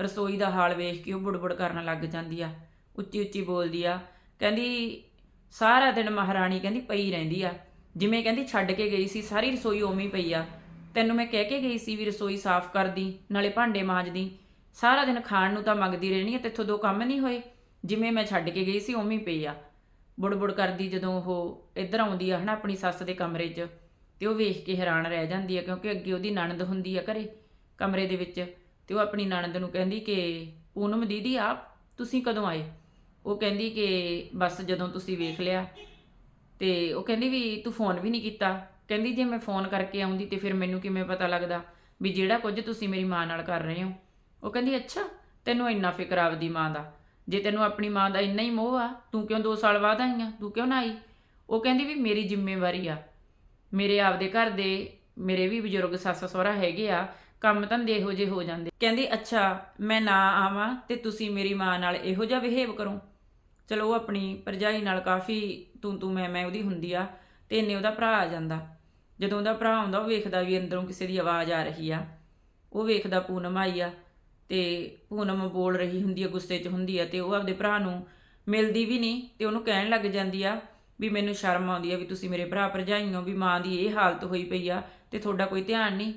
ਰਸੋਈ ਦਾ ਹਾਲ ਵੇਖ ਕੇ ਉਹ ਬੁੜਬੁੜ ਕਰਨ ਲੱਗ ਜਾਂਦੀ ਆ। ਉੱਚੀ ਉੱਚੀ ਬੋਲਦੀ ਆ। ਕਹਿੰਦੀ, ਸਾਰਾ ਦਿਨ ਮਹਾਰਾਣੀ ਕਹਿੰਦੀ ਪਈ ਰਹਿੰਦੀ ਆ। ਜਿਵੇਂ ਕਹਿੰਦੀ ਛੱਡ ਕੇ ਗਈ ਸੀ, ਸਾਰੀ ਰਸੋਈ ਉਵੇਂ ਹੀ ਪਈ ਆ। ਤੈਨੂੰ ਮੈਂ ਕਹਿ ਕੇ ਗਈ ਸੀ ਵੀ ਰਸੋਈ ਸਾਫ਼ ਕਰਦੀ, ਨਾਲੇ ਭਾਂਡੇ ਮਾਂਜਦੀ। ਸਾਰਾ ਦਿਨ ਖਾਣ ਨੂੰ ਤਾਂ ਮੰਗਦੀ ਰਹਿਣੀ ਆ ਤੇਥੋਂ ਦੋ ਕੰਮ ਨਹੀਂ ਹੋਏ। ਜਿਵੇਂ ਮੈਂ ਛੱਡ ਕੇ ਗਈ ਸੀ, ਉਵੇਂ ਹੀ ਪਈ ਆ। ਬੁੜਬੁੜ ਕਰਦੀ ਜਦੋਂ ਉਹ ਇੱਧਰ ਆਉਂਦੀ ਆ, ਹਨਾ, ਆਪਣੀ ਸੱਸ ਦੇ ਕਮਰੇ 'ਚ। ਤੇ ਉਹ ਵੇਖ ਕੇ ਹੈਰਾਨ ਰਹਿ ਜਾਂਦੀ ਆ, ਕਿਉਂਕਿ ਅੱਗੇ ਉਹਦੀ ਨਣਦ ਹੁੰਦੀ ਆ ਘਰੇ, ਕਮਰੇ ਦੇ ਵਿੱਚ। ਤੇ ਉਹ ਆਪਣੀ ਨਣਦ ਨੂੰ ਕਹਿੰਦੀ ਕਿ, ਪੂਨਮ ਦੀਦੀ, ਆਪ ਤੁਸੀਂ ਕਦੋਂ ਆਏ? ਉਹ ਕਹਿੰਦੀ ਕਿ, ਬਸ ਜਦੋਂ ਤੁਸੀਂ ਵੇਖ ਲਿਆ। ਤੇ ਉਹ ਕਹਿੰਦੀ ਵੀ, ਤੂੰ ਫੋਨ ਵੀ ਨਹੀਂ ਕੀਤਾ? ਕਹਿੰਦੀ, ਜੇ ਮੈਂ ਫੋਨ ਕਰਕੇ ਆਉਂਦੀ ਤੇ ਫਿਰ ਮੈਨੂੰ ਕਿਵੇਂ ਪਤਾ ਲੱਗਦਾ ਵੀ ਜਿਹੜਾ ਕੁਝ ਤੁਸੀਂ ਮੇਰੀ ਮਾਂ ਨਾਲ ਕਰ ਰਹੇ ਹੋ? ਉਹ ਕਹਿੰਦੀ, ਅੱਛਾ, ਤੈਨੂੰ ਇੰਨਾ ਫਿਕਰ ਆਪਦੀ ਮਾਂ ਦਾ। ਜੇ ਤੈਨੂੰ ਆਪਣੀ ਮਾਂ ਦਾ ਇੰਨਾ ਹੀ ਮੋਹ ਆ, ਤੂੰ ਕਿਉਂ 2 ਸਾਲ ਬਾਅਦ ਆਈ ਆ ਤੂੰ ਕਿਉਂ ਨਾ ਆਈ? ਉਹ ਕਹਿੰਦੀ ਵੀ ਮੇਰੀ ਜ਼ਿੰਮੇਵਾਰੀ ਆ। ਮੇਰੇ ਆਪਦੇ ਘਰ ਦੇ, ਮੇਰੇ ਵੀ ਬਜ਼ੁਰਗ ਸੱਸ ਸਹੁਰਾ ਹੈਗੇ ਆ, ਕੰਮ ਧੰਦੇ ਇਹੋ ਜਿਹੇ ਹੋ ਜਾਂਦੇ। ਕਹਿੰਦੀ, ਅੱਛਾ, ਮੈਂ ਨਾ ਆਵਾਂ ਤੇ ਤੁਸੀਂ ਮੇਰੀ ਮਾਂ ਨਾਲ ਇਹੋ ਜਿਹਾ ਬਿਹੇਵ ਕਰੋ। ਚਲੋ, ਉਹ ਆਪਣੀ ਭਰਜਾਈ ਨਾਲ ਕਾਫੀ ਤੂੰ ਤੂੰ ਮੈਂ ਮੈਂ ਉਹਦੀ ਹੁੰਦੀ ਆ ਤੇ ਇੰਨੇ ਉਹਦਾ ਭਰਾ ਆ ਜਾਂਦਾ। ਜਦੋਂ ਉਹਦਾ ਭਰਾ ਆਉਂਦਾ, ਉਹ ਵੇਖਦਾ ਵੀ ਅੰਦਰੋਂ ਕਿਸੇ ਦੀ ਆਵਾਜ਼ ਆ ਰਹੀ ਆ। ਉਹ ਵੇਖਦਾ ਪੂਨਮ ਆਈ ਆ। ਤੇ ਪੂਨਮ ਬੋਲ ਰਹੀ ਹੁੰਦੀ ਹੈ ਗੁੱਸੇ 'ਚ ਹੁੰਦੀ ਆ ਤੇ ਉਹ ਆਪਦੇ ਭਰਾ ਨੂੰ ਮਿਲਦੀ ਵੀ ਨਹੀਂ ਤੇ ਉਹਨੂੰ ਕਹਿਣ ਲੱਗ ਜਾਂਦੀ ਆ ਵੀ ਮੈਨੂੰ ਸ਼ਰਮ ਆਉਂਦੀ ਆ ਵੀ ਤੁਸੀਂ ਮੇਰੇ ਭਰਾ ਭਰਜਾਈ ਹੋ, ਵੀ ਮਾਂ ਦੀ ਇਹ ਹਾਲਤ ਹੋਈ ਪਈ ਆ ਤੇ ਤੁਹਾਡਾ ਕੋਈ ਧਿਆਨ ਨਹੀਂ।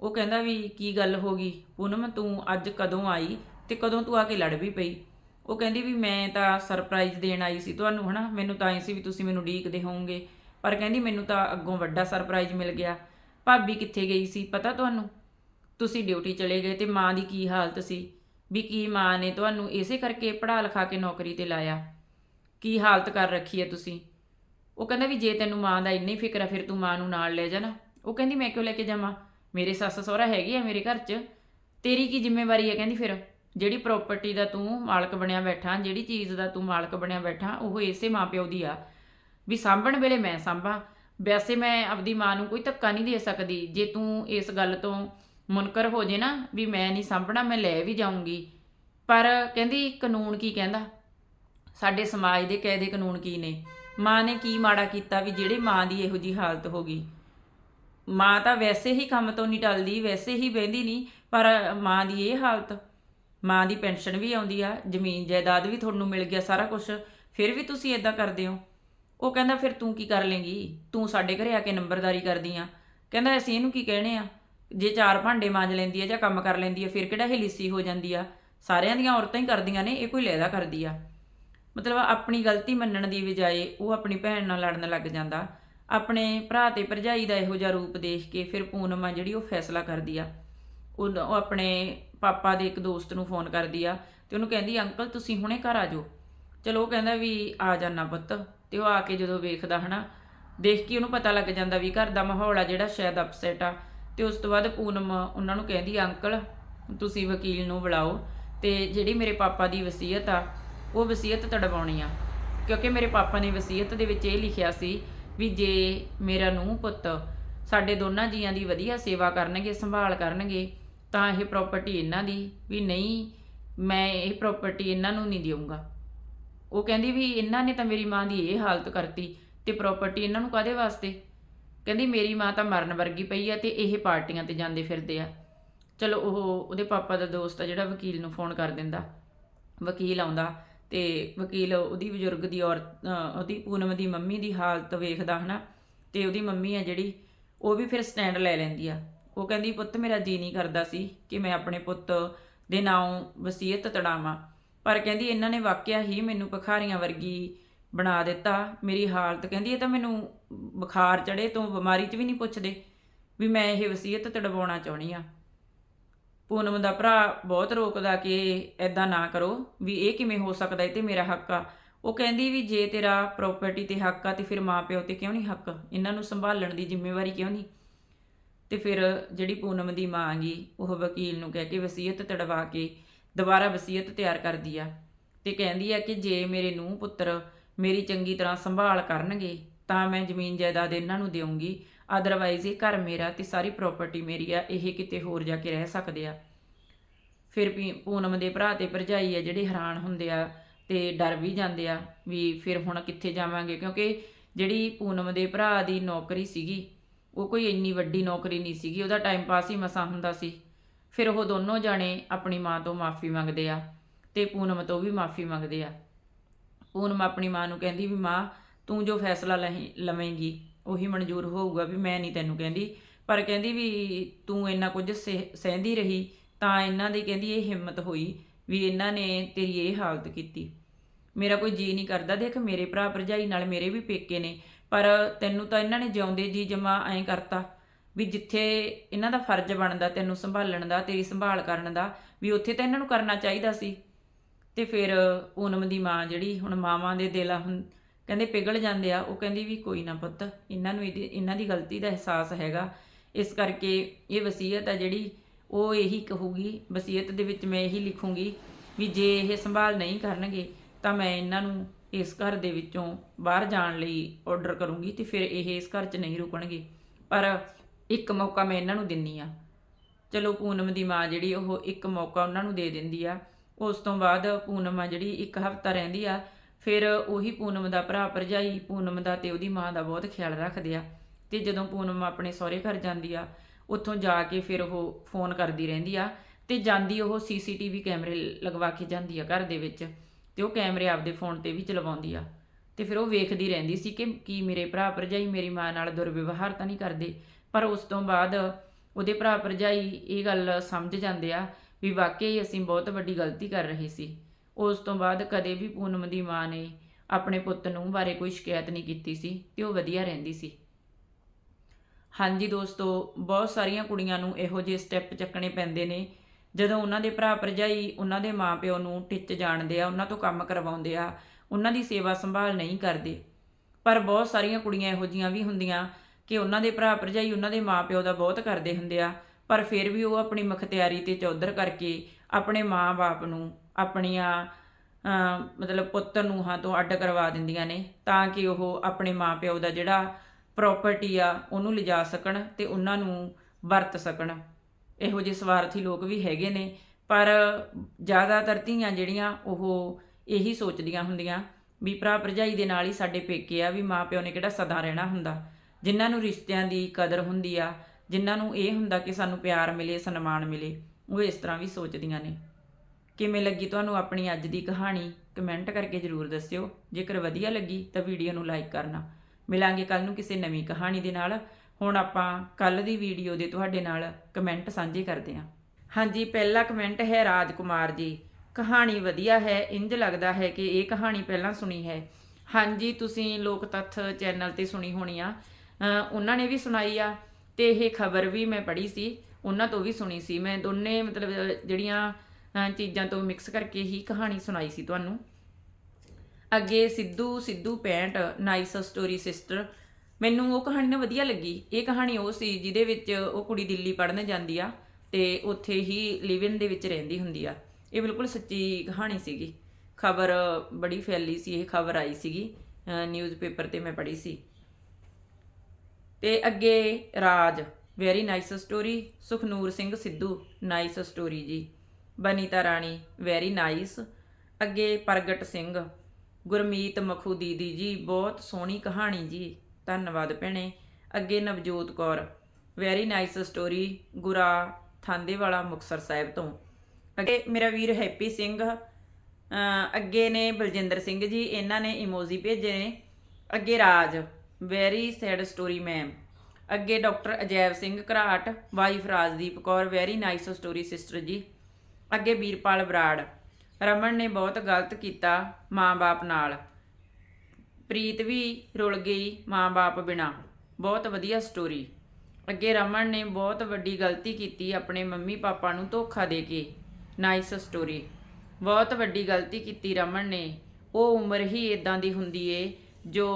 ਉਹ ਕਹਿੰਦਾ ਵੀ ਕੀ ਗੱਲ ਹੋ ਗਈ? ਪੂਨਮ, ਤੂੰ ਅੱਜ ਕਦੋਂ ਆਈ ਤੇ ਕਦੋਂ ਤੂੰ ਆ ਕੇ ਲੜ ਵੀ ਪਈ? ਉਹ ਕਹਿੰਦੀ ਵੀ ਮੈਂ ਤਾਂ ਸਰਪ੍ਰਾਈਜ਼ ਦੇਣ ਆਈ ਸੀ ਤੁਹਾਨੂੰ, ਹਨਾ? ਮੈਨੂੰ ਤਾਂ ਐ ਸੀ ਵੀ ਤੁਸੀਂ ਮੈਨੂੰ ਡੀਕਦੇ ਹੋਵੋਗੇ। ਪਰ ਕਹਿੰਦੀ ਮੈਨੂੰ ਤਾਂ ਅੱਗੋਂ ਵੱਡਾ ਸਰਪ੍ਰਾਈਜ਼ ਮਿਲ ਗਿਆ। ਭਾਬੀ ਕਿੱਥੇ ਗਈ ਸੀ? ਪਤਾ ਤੁਹਾਨੂੰ? ਤੁਸੀਂ ਡਿਊਟੀ ਚਲੇ ਗਏ ਤੇ ਮਾਂ ਦੀ ਕੀ ਹਾਲਤ ਸੀ? ਵੀ ਕੀ ਮਾਂ ਨੇ ਤੁਹਾਨੂੰ ਇਸੇ ਕਰਕੇ ਪੜ੍ਹਾ ਲਿਖਾ ਕੇ ਨੌਕਰੀ ਤੇ ਲਾਇਆ? ਕੀ ਹਾਲਤ ਕਰ ਰੱਖੀ ਹੈ ਤੁਸੀਂ? ਉਹ ਕਹਿੰਦਾ ਵੀ ਜੇ ਤੈਨੂੰ ਮਾਂ ਦਾ ਇੰਨੀ ਫਿਕਰ ਆ, ਫਿਰ ਤੂੰ ਮਾਂ ਨੂੰ ਨਾਲ ਲੈ ਜਾ ਨਾ। ਉਹ ਕਹਿੰਦੀ, ਮੈਂ ਕਿਉਂ ਲੈ ਕੇ ਜਾਵਾਂ? ਮੇਰੇ ਸੱਸ ਸਹੁਰਾ ਹੈਗੇ ਆ ਮੇਰੇ ਘਰ 'ਚ। ਤੇਰੀ ਕੀ ਜ਼ਿੰਮੇਵਾਰੀ ਹੈ? ਕਹਿੰਦੀ ਫਿਰ। ਜਿਹੜੀ ਪ੍ਰਾਪਰਟੀ ਦਾ ਤੂੰ ਮਾਲਕ ਬਣਿਆ ਬੈਠਾ, ਜਿਹੜੀ ਚੀਜ਼ ਦਾ ਤੂੰ ਮਾਲਕ ਬਣਿਆ ਬੈਠਾ, ਉਹ ਇਸੇ ਮਾਪਿਓ ਦੀ ਆ। ਵੀ ਸਾਂਭਣ ਵੇਲੇ ਮੈਂ ਸਾਂਭਾਂ। ਵੈਸੇ ਮੈਂ ਆਪਦੀ ਮਾਂ ਨੂੰ ਕੋਈ ਧੱਕਾ ਨਹੀਂ ਦੇ ਸਕਦੀ। ਜੇ ਤੂੰ ਇਸ ਗੱਲ ਤੋਂ ਮੁਨਕਰ ਹੋ ਜੇ ਨਾ ਵੀ ਮੈਂ ਨਹੀਂ ਸਾਂਭਣਾ, ਮੈਂ ਲੈ ਵੀ ਜਾਊਂਗੀ। ਪਰ ਕਹਿੰਦੀ ਕਾਨੂੰਨ ਕੀ ਕਹਿੰਦਾ? ਸਾਡੇ ਸਮਾਜ ਦੇ ਕਾਇਦੇ ਕਾਨੂੰਨ ਕੀ ਨੇ? ਮਾਂ ਨੇ ਕੀ ਮਾੜਾ ਕੀਤਾ ਵੀ ਜਿਹੜੇ ਮਾਂ ਦੀ ਇਹੋ ਜੀ ਹਾਲਤ ਹੋ ਗਈ? ਮਾਂ ਤਾਂ ਵੈਸੇ ਹੀ ਕੰਮ ਤੋਂ ਨਹੀਂ ਟਲਦੀ, ਵੈਸੇ ਹੀ ਬਹਿੰਦੀ ਨਹੀਂ, ਪਰ ਮਾਂ ਦੀ ਇਹ ਹਾਲਤ, ਮਾਂ ਦੀ ਪੈਨਸ਼ਨ ਵੀ ਆਉਂਦੀ ਆ, ਜ਼ਮੀਨ ਜਾਇਦਾਦ ਵੀ ਤੁਹਾਨੂੰ ਮਿਲ ਗਿਆ ਸਾਰਾ ਕੁਝ ਫਿਰ ਵੀ ਤੁਸੀਂ ਇਦਾਂ ਕਰਦੇ ਹੋ? ਉਹ ਕਹਿੰਦਾ, ਫਿਰ ਤੂੰ ਕੀ ਕਰ ਲੇਂਗੀ? ਤੂੰ ਸਾਡੇ ਘਰੇ ਆ ਕੇ ਨੰਬਰਦਾਰੀ ਕਰਦੀ ਆ। ਕਹਿੰਦਾ, ਅਸੀਂ ਇਹਨੂੰ ਕੀ ਕਹਿਣੇ ਆ? ਜੇ ਚਾਰ ਭਾਂਡੇ ਮਾਂਜ ਲੈਂਦੀ ਹੈ ਜਾਂ ਕੰਮ ਕਰ ਲੈਂਦੀ ਹੈ ਫਿਰ ਕਿਹੜਾ ਇਹ ਲਿੱਸੀ ਹੋ ਜਾਂਦੀ ਆ? ਸਾਰਿਆਂ ਦੀਆਂ ਔਰਤਾਂ ਹੀ ਕਰਦੀਆਂ ਨੇ, ਇਹ ਕੋਈ ਲੈਦਾ ਕਰਦੀ ਆ। ਮਤਲਬ ਆਪਣੀ ਗਲਤੀ ਮੰਨਣ ਦੀ ਬਜਾਏ ਉਹ ਆਪਣੀ ਭੈਣ ਨਾਲ ਲੜਨ ਲੱਗ ਜਾਂਦਾ। ਆਪਣੇ ਭਰਾ ਤੇ ਭਰਜਾਈ ਦਾ ਇਹੋ ਜਿਹਾ ਰੂਪ ਦੇਖ ਕੇ ਫਿਰ ਪੂਨਮ ਆ ਜਿਹੜੀ ਉਹ ਫੈਸਲਾ ਕਰਦੀ ਆ। ਉਹ ਉਹ ਆਪਣੇ ਪਾਪਾ ਦੇ ਇੱਕ ਦੋਸਤ ਨੂੰ ਫੋਨ ਕਰਦੀ ਆ ਤੇ ਉਹਨੂੰ ਕਹਿੰਦੀ, ਅੰਕਲ, ਤੁਸੀਂ ਹੁਣੇ ਘਰ ਆ ਜਾਓ। ਚਲੋ, ਉਹ ਕਹਿੰਦਾ ਵੀ ਆ ਜਾਣਾ ਪੁੱਤ। ਤੇ ਉਹ ਆ ਕੇ ਜਦੋਂ ਵੇਖਦਾ ਹਨਾ, ਦੇਖ ਕੇ ਉਹਨੂੰ ਪਤਾ ਲੱਗ ਜਾਂਦਾ ਵੀ ਘਰ ਦਾ ਮਾਹੌਲ ਆ ਜਿਹੜਾ ਸ਼ਾਇਦ ਅਪਸੈਟ ਆ। ਤੇ ਉਸ ਤੋਂ ਬਾਅਦ ਪੂਨਮ ਉਹਨਾਂ ਨੂੰ ਕਹਿੰਦੀ, ਅੰਕਲ, ਤੁਸੀਂ ਵਕੀਲ ਨੂੰ ਬੁਲਾਓ ਤੇ ਜਿਹੜੀ ਮੇਰੇ ਪਾਪਾ ਦੀ ਵਸੀਅਤ ਆ, ਉਹ ਵਸੀਅਤ ਤੜਵਾਉਣੀ ਆ। ਕਿਉਂਕਿ ਮੇਰੇ ਪਾਪਾ ਨੇ ਵਸੀਅਤ ਦੇ ਵਿੱਚ ਇਹ ਲਿਖਿਆ ਸੀ ਵੀ ਜੇ ਮੇਰਾ ਨੂੰਹ ਪੁੱਤ ਸਾਡੇ ਦੋਨਾਂ ਜੀਆਂ ਦੀ ਵਧੀਆ ਸੇਵਾ ਕਰਨਗੇ, ਸੰਭਾਲ ਕਰਨਗੇ, ਤਾਂ ਇਹ ਪ੍ਰਾਪਰਟੀ ਇਹਨਾਂ ਦੀ ਵੀ ਨਹੀਂ, ਮੈਂ ਇਹ ਪ੍ਰਾਪਰਟੀ ਇਹਨਾਂ ਨੂੰ ਨਹੀਂ ਦੇਵਾਂਗਾ ਉਹ ਕਹਿੰਦੀ ਵੀ ਇਹਨਾਂ ਨੇ ਤਾਂ ਮੇਰੀ ਮਾਂ ਦੀ ਇਹ ਹਾਲਤ ਕਰਤੀ ਤੇ ਪ੍ਰਾਪਰਟੀ ਇਹਨਾਂ ਨੂੰ ਕਾਦੇ ਵਾਸਤੇ? ਕਹਿੰਦੀ ਮੇਰੀ ਮਾਂ ਤਾਂ ਮਰਨ ਵਰਗੀ ਪਈ ਆ ਤੇ ਇਹ ਪਾਰਟੀਆਂ ਤੇ ਜਾਂਦੇ ਫਿਰਦੇ ਆ। ਚਲੋ ਉਹ ਉਹਦੇ ਪਾਪਾ ਦਾ ਦੋਸਤ ਆ ਜਿਹੜਾ ਵਕੀਲ ਨੂੰ ਫੋਨ ਕਰ ਦਿੰਦਾ। ਵਕੀਲ ਆਉਂਦਾ ਤੇ ਵਕੀਲ ਉਹਦੀ ਬਜ਼ੁਰਗ ਦੀ ਔਰਤ ਉਹਦੀ ਪੂਨਮ ਦੀ ਮੰਮੀ ਦੀ ਹਾਲਤ ਵੇਖਦਾ ਹਨਾ, ਤੇ ਉਹਦੀ ਮੰਮੀ ਆ ਜਿਹੜੀ, ਉਹ ਵੀ ਫਿਰ ਸਟੈਂਡ ਲੈ ਲੈਂਦੀ ਆ। ਉਹ ਕਹਿੰਦੀ, ਪੁੱਤ, ਮੇਰਾ ਜੀ ਨਹੀਂ ਕਰਦਾ ਸੀ ਕਿ ਮੈਂ ਆਪਣੇ ਪੁੱਤ ਦੇ ਨਾਂ ਵਸੀਅਤ ਤੜਾਵਾਂ। ਪਰ ਕਹਿੰਦੀ, ਇਹਨਾਂ ਨੇ ਵਾਕਿਆ ਹੀ ਮੈਨੂੰ ਭਖਾਰੀਆਂ ਵਰਗੀ ਬਣਾ ਦਿੱਤਾ। ਮੇਰੀ ਹਾਲਤ ਕਹਿੰਦੀ, ਇਹ ਤਾਂ ਮੈਨੂੰ ਬੁਖਾਰ ਚੜੇ ਤੋਂ ਬਿਮਾਰੀ 'ਚ ਵੀ ਨਹੀਂ ਪੁੱਛਦੇ ਵੀ ਮੈਂ ਇਹ ਵਸੀਅਤ ਤੜਵਾਉਣਾ ਚਾਹਣੀ ਆ ਪੂਨਮ ਦਾ ਭਰਾ ਬਹੁਤ ਰੋਕਦਾ ਕਿ ਐਦਾਂ ਨਾ ਕਰੋ ਵੀ ਇਹ ਕਿਵੇਂ ਹੋ ਸਕਦਾ, ਇਹ ਤੇ ਮੇਰਾ ਹੱਕ ਆ। ਉਹ ਕਹਿੰਦੀ ਵੀ ਜੇ ਤੇਰਾ ਪ੍ਰਾਪਰਟੀ ਤੇ ਹੱਕ ਆ ਤੇ ਫਿਰ ਮਾਪਿਓ ਤੇ ਕਿਉਂ ਨਹੀਂ ਹੱਕ? ਇਹਨਾਂ ਨੂੰ ਸੰਭਾਲਣ ਦੀ ਜ਼ਿੰਮੇਵਾਰੀ ਕਿਉਂ ਨਹੀਂ? ਤੇ ਫਿਰ ਜਿਹੜੀ ਪੂਨਮ ਦੀ ਮਾਂ ਗਈ ਉਹ ਵਕੀਲ ਨੂੰ ਕਹਿ ਕੇ ਵਸੀਅਤ ਤੜਵਾ ਕੇ ਦੁਬਾਰਾ ਵਸੀਅਤ ਤਿਆਰ ਕਰਦੀ ਆ ਤੇ ਕਹਿੰਦੀ ਆ ਕਿ ਜੇ ਮੇਰੇ ਨੂੰਹ ਪੁੱਤਰ ਮੇਰੀ ਚੰਗੀ ਤਰ੍ਹਾਂ ਸੰਭਾਲ ਕਰਨਗੇ, ਤਾਂ ਮੈਂ ਜ਼ਮੀਨ ਜਾਇਦਾਦ ਇਹਨਾਂ ਨੂੰ ਦੇਵਾਂਗੀ ਅਦਰਵਾਈਜ਼ ਇਹ ਘਰ ਮੇਰਾ ਤੇ ਸਾਰੀ ਪ੍ਰਾਪਰਟੀ ਮੇਰੀ ਆ, ਇਹ ਕਿਤੇ ਹੋਰ ਜਾ ਕੇ ਰਹਿ ਸਕਦੇ ਆ। ਫਿਰ ਵੀ ਪੂਨਮ ਦੇ ਭਰਾ ਤੇ ਭਰਜਾਈ ਆ ਜਿਹੜੇ ਹੈਰਾਨ ਹੁੰਦੇ ਆ ਤੇ ਡਰ ਵੀ ਜਾਂਦੇ ਆ ਵੀ ਫਿਰ ਹੁਣ ਕਿੱਥੇ ਜਾਵਾਂਗੇ, ਕਿਉਂਕਿ ਜਿਹੜੀ ਪੂਨਮ ਦੇ ਭਰਾ ਦੀ ਨੌਕਰੀ ਸੀਗੀ, ਉਹ ਕੋਈ ਇੰਨੀ ਵੱਡੀ ਨੌਕਰੀ ਨਹੀਂ ਸੀਗੀ, ਉਹਦਾ ਟਾਈਮ ਪਾਸ ਹੀ ਮਸਾ ਹੁੰਦਾ ਸੀ। ਫਿਰ ਉਹ ਦੋਨੋਂ ਜਾਣੇ ਆਪਣੀ ਮਾਂ ਤੋਂ ਮਾਫੀ ਮੰਗਦੇ ਆ ਤੇ ਪੂਨਮ ਤੋਂ ਵੀ ਮਾਫੀ ਮੰਗਦੇ ਆ। ਪੂਨਮ ਆਪਣੀ ਮਾਂ ਨੂੰ ਕਹਿੰਦੀ ਵੀ ਮਾਂ, ਤੂੰ ਜੋ ਫੈਸਲਾ ਲਵੇਂਗੀ, ਉਹੀ ਮਨਜ਼ੂਰ ਹੋਊਗਾ ਵੀ ਮੈਂ ਨਹੀਂ ਤੈਨੂੰ ਕਹਿੰਦੀ। ਪਰ ਕਹਿੰਦੀ ਵੀ ਤੂੰ ਇੰਨਾ ਕੁਝ ਸਹਿ- ਸਹਿੰਦੀ ਰਹੀ ਤਾਂ ਇਹਨਾਂ ਦੀ ਕਹਿੰਦੀ ਇਹ ਹਿੰਮਤ ਹੋਈ ਵੀ ਇਹਨਾਂ ਨੇ ਤੇਰੀ ਇਹ ਹਾਲਤ ਕੀਤੀ। ਮੇਰਾ ਕੋਈ ਜੀ ਨਹੀਂ ਕਰਦਾ, ਦੇਖ ਮੇਰੇ ਭਰਾ ਭਰਜਾਈ ਨਾਲ ਮੇਰੇ ਵੀ ਪੇਕੇ ਨੇ, ਪਰ ਤੈਨੂੰ ਤਾਂ ਇਹਨਾਂ ਨੇ ਜਿਉਂਦੇ ਜੀ ਜਮਾ ਐਂ ਕਰਤਾ ਵੀ ਜਿੱਥੇ ਇਹਨਾਂ ਦਾ ਫਰਜ਼ ਬਣਦਾ, ਤੈਨੂੰ ਸੰਭਾਲਣ ਦਾ, ਤੇਰੀ ਸੰਭਾਲ ਕਰਨ ਦਾ, ਵੀ ਉੱਥੇ ਤਾਂ ਇਹਨਾਂ ਨੂੰ ਕਰਨਾ ਚਾਹੀਦਾ ਸੀ। ਤੇ ਫਿਰ ਪੂਨਮ ਦੀ ਮਾਂ ਜਿਹੜੀ ਹੁਣ ਮਾਵਾਂ ਦੇ ਦਿਲ ਹੁਣ ਕਹਿੰਦੇ ਪਿਘਲ ਜਾਂਦੇ ਆ, ਉਹ ਕਹਿੰਦੀ ਵੀ ਕੋਈ ਨਾ ਪੁੱਤ, ਇਹਨਾਂ ਨੂੰ ਇਹਦੀ, ਇਹਨਾਂ ਦੀ ਗਲਤੀ ਦਾ ਅਹਿਸਾਸ ਹੈਗਾ। ਇਸ ਕਰਕੇ ਇਹ ਵਸੀਅਤ ਆ ਜਿਹੜੀ, ਉਹ ਇਹੀ ਕਹੂਗੀ, ਵਸੀਅਤ ਦੇ ਵਿੱਚ ਮੈਂ ਇਹੀ ਲਿਖੂੰਗੀ ਵੀ ਜੇ ਇਹ ਸੰਭਾਲ ਨਹੀਂ ਕਰਨਗੇ, ਤਾਂ ਮੈਂ ਇਹਨਾਂ ਨੂੰ ਇਸ ਘਰ ਦੇ ਵਿੱਚੋਂ ਬਾਹਰ ਜਾਣ ਲਈ ਆਰਡਰ ਕਰੂੰਗੀ ਤੇ ਫਿਰ ਇਹ ਇਸ ਘਰ 'ਚ ਨਹੀਂ ਰੁਕਣਗੇ। ਪਰ ਇੱਕ ਮੌਕਾ ਮੈਂ ਇਹਨਾਂ ਨੂੰ ਦਿੰਨੀ ਆ। ਚਲੋ, ਪੂਨਮ ਦੀ ਮਾਂ ਜਿਹੜੀ, ਉਹ ਇੱਕ ਮੌਕਾ ਉਹਨਾਂ ਨੂੰ ਦੇ ਦਿੰਦੀ ਆ। ਉਸ ਤੋਂ ਬਾਅਦ ਪੂਨਮ ਆ ਜਿਹੜੀ ਇੱਕ ਹਫ਼ਤਾ ਰਹਿੰਦੀ ਆ, ਫਿਰ ਉਹੀ ਪੂਨਮ ਦਾ ਭਰਾ ਭਰਜਾਈ, ਪੂਨਮ ਦਾ ਤੇ ਉਹਦੀ ਮਾਂ ਦਾ ਬਹੁਤ ਖਿਆਲ ਰੱਖਦੇ ਆ। ਤੇ ਜਦੋਂ ਪੂਨਮ ਆਪਣੇ ਸਹੁਰੇ ਘਰ ਜਾਂਦੀ ਆ, ਉੱਥੋਂ ਜਾ ਕੇ ਫਿਰ ਉਹ ਫੋਨ ਕਰਦੀ ਰਹਿੰਦੀ ਆ ਤੇ ਜਾਂਦੀ ਉਹ ਸੀਸੀਟੀਵੀ ਕੈਮਰੇ ਲਗਵਾ ਕੇ ਜਾਂਦੀ ਆ ਘਰ ਦੇ ਵਿੱਚ ਤੇ ਉਹ ਕੈਮਰੇ ਆਪਦੇ ਫੋਨ ਤੇ ਵੀ ਚਲਵਾਉਂਦੀ ਆ। ਤੇ ਫਿਰ ਉਹ ਵੇਖਦੀ ਰਹਿੰਦੀ ਸੀ ਕਿ ਕੀ ਮੇਰੇ ਭਰਾ ਭਰਜਾਈ ਮੇਰੀ ਮਾਂ ਨਾਲ ਦੁਰਵਿਵਹਾਰ ਤਾਂ ਨਹੀਂ ਕਰਦੇ, ਪਰ ਉਸ ਤੋਂ ਬਾਅਦ ਉਹਦੇ ਭਰਾ ਭਰਜਾਈ ਇਹ ਗੱਲ ਸਮਝ ਜਾਂਦੇ ਆ ਵੀ ਵਾਕਈ ਅਸੀਂ ਬਹੁਤ ਵੱਡੀ ਗਲਤੀ ਕਰ ਰਹੇ ਸੀ। ਉਸ ਤੋਂ ਬਾਅਦ ਕਦੇ ਵੀ ਪੂਨਮ ਦੀ ਮਾਂ ਨੇ ਆਪਣੇ ਪੁੱਤ ਨੂੰ ਬਾਰੇ ਕੋਈ ਸ਼ਿਕਾਇਤ ਨਹੀਂ ਕੀਤੀ ਸੀ ਤੇ ਉਹ ਵਧੀਆ ਰਹਿੰਦੀ ਸੀ। ਹਾਂਜੀ ਦੋਸਤੋ, ਬਹੁਤ ਸਾਰੀਆਂ ਕੁੜੀਆਂ ਨੂੰ ਇਹੋ ਜਿਹੇ ਸਟੈਪ ਚੱਕਣੇ ਪੈਂਦੇ ਨੇ। ਜਦੋਂ ਉਹਨਾਂ ਦੇ ਭਰਾ ਭਰਜਾਈ ਉਹਨਾਂ ਦੇ ਮਾਪਿਓ ਨੂੰ ਟਿੱਚ ਜਾਣਦੇ ਆ, ਉਹਨਾਂ ਤੋਂ ਕੰਮ ਕਰਵਾਉਂਦੇ ਆ, ਉਹਨਾਂ ਦੀ ਸੇਵਾ ਸੰਭਾਲ ਨਹੀਂ ਕਰਦੇ। ਪਰ ਬਹੁਤ ਸਾਰੀਆਂ ਕੁੜੀਆਂ ਇਹੋ ਜੀਆਂ ਵੀ ਹੁੰਦੀਆਂ ਕਿ ਉਹਨਾਂ ਦੇ ਭਰਾ ਭਰਜਾਈ ਉਹਨਾਂ ਦੇ ਮਾਪਿਓ ਦਾ ਬਹੁਤ ਕਰਦੇ ਹੁੰਦੇ ਆ। ਪਰ ਫਿਰ ਵੀ ਉਹ ਆਪਣੀ ਮਖਤਿਆਰੀ ਤੇ ਚੌਧਰ ਕਰਕੇ ਆਪਣੇ ਮਾਂ-ਬਾਪ ਨੂੰ ਆਪਣੀਆਂ ਮਤਲਬ ਪੁੱਤਰ ਨੂੰਹਾਂ ਤੋਂ ਅੱਡ ਕਰਵਾ ਦਿੰਦੀਆਂ ਨੇ ਤਾਂ ਕਿ ਉਹ ਆਪਣੇ ਮਾਪਿਓ ਦਾ ਜਿਹੜਾ ਪ੍ਰਾਪਰਟੀ ਆ, ਉਹਨੂੰ ਲਿਜਾ ਸਕਣ ਤੇ ਉਹਨਾਂ ਨੂੰ ਵਰਤ ਸਕਣ। ਇਹੋ ਜਿਹੇ ਸਵਾਰਥੀ ਲੋਕ ਵੀ ਹੈਗੇ ਨੇ, ਪਰ ਜ਼ਿਆਦਾਤਰ ਧੀਆਂ ਜਿਹੜੀਆਂ, ਉਹ ਇਹੀ ਸੋਚਦੀਆਂ ਹੁੰਦੀਆਂ ਵੀ ਭਰਾ ਭਰਜਾਈ ਦੇ ਨਾਲ ਹੀ ਸਾਡੇ ਪੇਕੇ ਆ, ਵੀ ਮਾਪਿਓ ਨੇ ਕਿਹੜਾ ਸਦਾ ਰਹਿਣਾ ਹੁੰਦਾ। ਜਿਨ੍ਹਾਂ ਨੂੰ ਰਿਸ਼ਤਿਆਂ ਦੀ ਕਦਰ ਹੁੰਦੀ ਆ ਜਿਨ੍ਹਾਂ ਨੂੰ ਇਹ ਹੁੰਦਾ ਕਿ ਸਾਨੂੰ ਪਿਆਰ ਮਿਲੇ, ਸਨਮਾਨ ਮਿਲੇ, ਉਹ ਇਸ ਤਰ੍ਹਾਂ ਵੀ ਸੋਚਦੀਆਂ ਨੇ। ਕਿਵੇਂ ਲੱਗੀ ਤੁਹਾਨੂੰ ਆਪਣੀ ਅੱਜ ਦੀ ਕਹਾਣੀ? ਕਮੈਂਟ ਕਰਕੇ ਜਰੂਰ ਦੱਸਿਓ। ਜੇਕਰ ਵਧੀਆ ਲੱਗੀ ਤਾਂ ਵੀਡੀਓ ਨੂੰ ਲਾਈਕ ਕਰਨਾ। ਮਿਲਾਂਗੇ ਕੱਲ ਨੂੰ ਕਿਸੇ ਨਵੀਂ ਕਹਾਣੀ ਦੇ ਨਾਲ। ਹੁਣ ਆਪਾਂ ਕੱਲ ਦੀ ਵੀਡੀਓ ਦੇ ਤੁਹਾਡੇ ਨਾਲ ਕਮੈਂਟ ਸਾਂਝੇ ਕਰਦੇ ਹਾਂ। ਹਾਂਜੀ, ਪਹਿਲਾ ਕਮੈਂਟ ਹੈ ਰਾਜ ਕੁਮਾਰ ਜੀ। ਕਹਾਣੀ ਵਧੀਆ ਹੈ। ਇੰਜ ਲੱਗਦਾ ਹੈ ਕਿ ਇਹ ਕਹਾਣੀ ਪਹਿਲਾਂ ਸੁਣੀ ਹੈ। ਹਾਂਜੀ, ਤੁਸੀਂ ਲੋਕ ਤੱਥ ਚੈਨਲ ਤੇ ਸੁਣੀ ਹੋਣੀ ਆ। ਉਹਨਾਂ ਨੇ ਵੀ ਸੁਣਾਈ ਆ। ਤੇ ਇਹ ਖਬਰ ਵੀ ਮੈਂ ਪੜ੍ਹੀ ਸੀ, ਉਹਨਾਂ ਤੋਂ ਵੀ ਸੁਣੀ ਸੀ। ਮੈਂ ਦੋਨੇ ਮਤਲਬ, ਜਿਹੜੀਆਂ ਚੀਜ਼ਾਂ ਤੋਂ ਮਿਕਸ ਕਰਕੇ ਹੀ ਕਹਾਣੀ ਸੁਣਾਈ ਸੀ ਤੁਹਾਨੂੰ। ਅੱਗੇ ਸਿੱਧੂ ਸਿੱਧੂ ਪੈਂਟ ਨਾਈਸ ਸਟੋਰੀ ਸਿਸਟਰ ਮੈਨੂੰ ਉਹ ਕਹਾਣੀ ਨਾ ਵਧੀਆ ਲੱਗੀ। ਇਹ ਕਹਾਣੀ ਉਹ ਸੀ ਜਿਹਦੇ ਵਿੱਚ ਉਹ ਕੁੜੀ ਦਿੱਲੀ ਪੜ੍ਹਨ ਜਾਂਦੀ ਆ ਤੇ ਉੱਥੇ ਹੀ ਲਿਵ ਦੇ ਵਿੱਚ ਰਹਿੰਦੀ ਹੁੰਦੀ ਆ। ਇਹ ਬਿਲਕੁਲ ਸੱਚੀ ਕਹਾਣੀ ਸੀਗੀ। ਖਬਰ ਬੜੀ ਫੈਲੀ ਸੀ, ਇਹ ਖਬਰ ਆਈ ਸੀਗੀ ਨਿਊਜ਼ਪੇਪਰ ਤੇ ਮੈਂ ਪੜ੍ਹੀ ਸੀ। ਤੇ ਅੱਗੇ Raj very nice story Sukhnoor Singh Sidhu nice story ji. Banita Rani very nice ਅੱਗੇ ਪ੍ਰਗਟ ਸਿੰਘ, ਗੁਰਮੀਤ ਮਖੂ ਦੀਦੀ ਜੀ, ਬਹੁਤ ਸੋਹਣੀ ਕਹਾਣੀ ਜੀ। ਧੰਨਵਾਦ ਭੈਣੇ। ਅੱਗੇ Navjot Kaur very nice story Gura Thandewala Muktsar Sahib ਤੋਂ। ਅੱਗੇ ਮੇਰਾ ਵੀਰ ਹੈਪੀ ਸਿੰਘ ਅੱਗੇ ਨੇ ਬਲਜਿੰਦਰ ਸਿੰਘ ਜੀ, ਇਹਨਾਂ ਨੇ ਇਮੋਜੀ ਭੇਜੇ ਨੇ। ਅੱਗੇ Raj very sad story ma'am ਅੱਗੇ doctor Ajaib Singh Gharat wife Rajdeep Kaur very nice story sister ji. ਅੱਗੇ ਵੀਰਪਾਲ ਬਰਾੜ। ਰਮਨ ਨੇ ਬਹੁਤ ਗਲਤ ਕੀਤਾ ਮਾਂ-ਬਾਪ ਨਾਲ। ਪ੍ਰੀਤ ਵੀ ਰੁਲ ਗਈ ਮਾਂ-ਬਾਪ ਬਿਨਾ। ਬਹੁਤ ਵਧੀਆ ਸਟੋਰੀ ਅੱਗੇ ਰਮਨ ਨੇ ਬਹੁਤ ਵੱਡੀ ਗਲਤੀ ਕੀਤੀ ਆਪਣੇ ਮੰਮੀ ਪਾਪਾ ਨੂੰ ਧੋਖਾ ਦੇ ਕੇ। ਨਾਈਸ ਸਟੋਰੀ ਬਹੁਤ ਵੱਡੀ ਗਲਤੀ ਕੀਤੀ ਰਮਨ ਨੇ। ਉਹ ਉਮਰ ਹੀ ਇਦਾਂ ਦੀ ਹੁੰਦੀ ਏ ਜੋ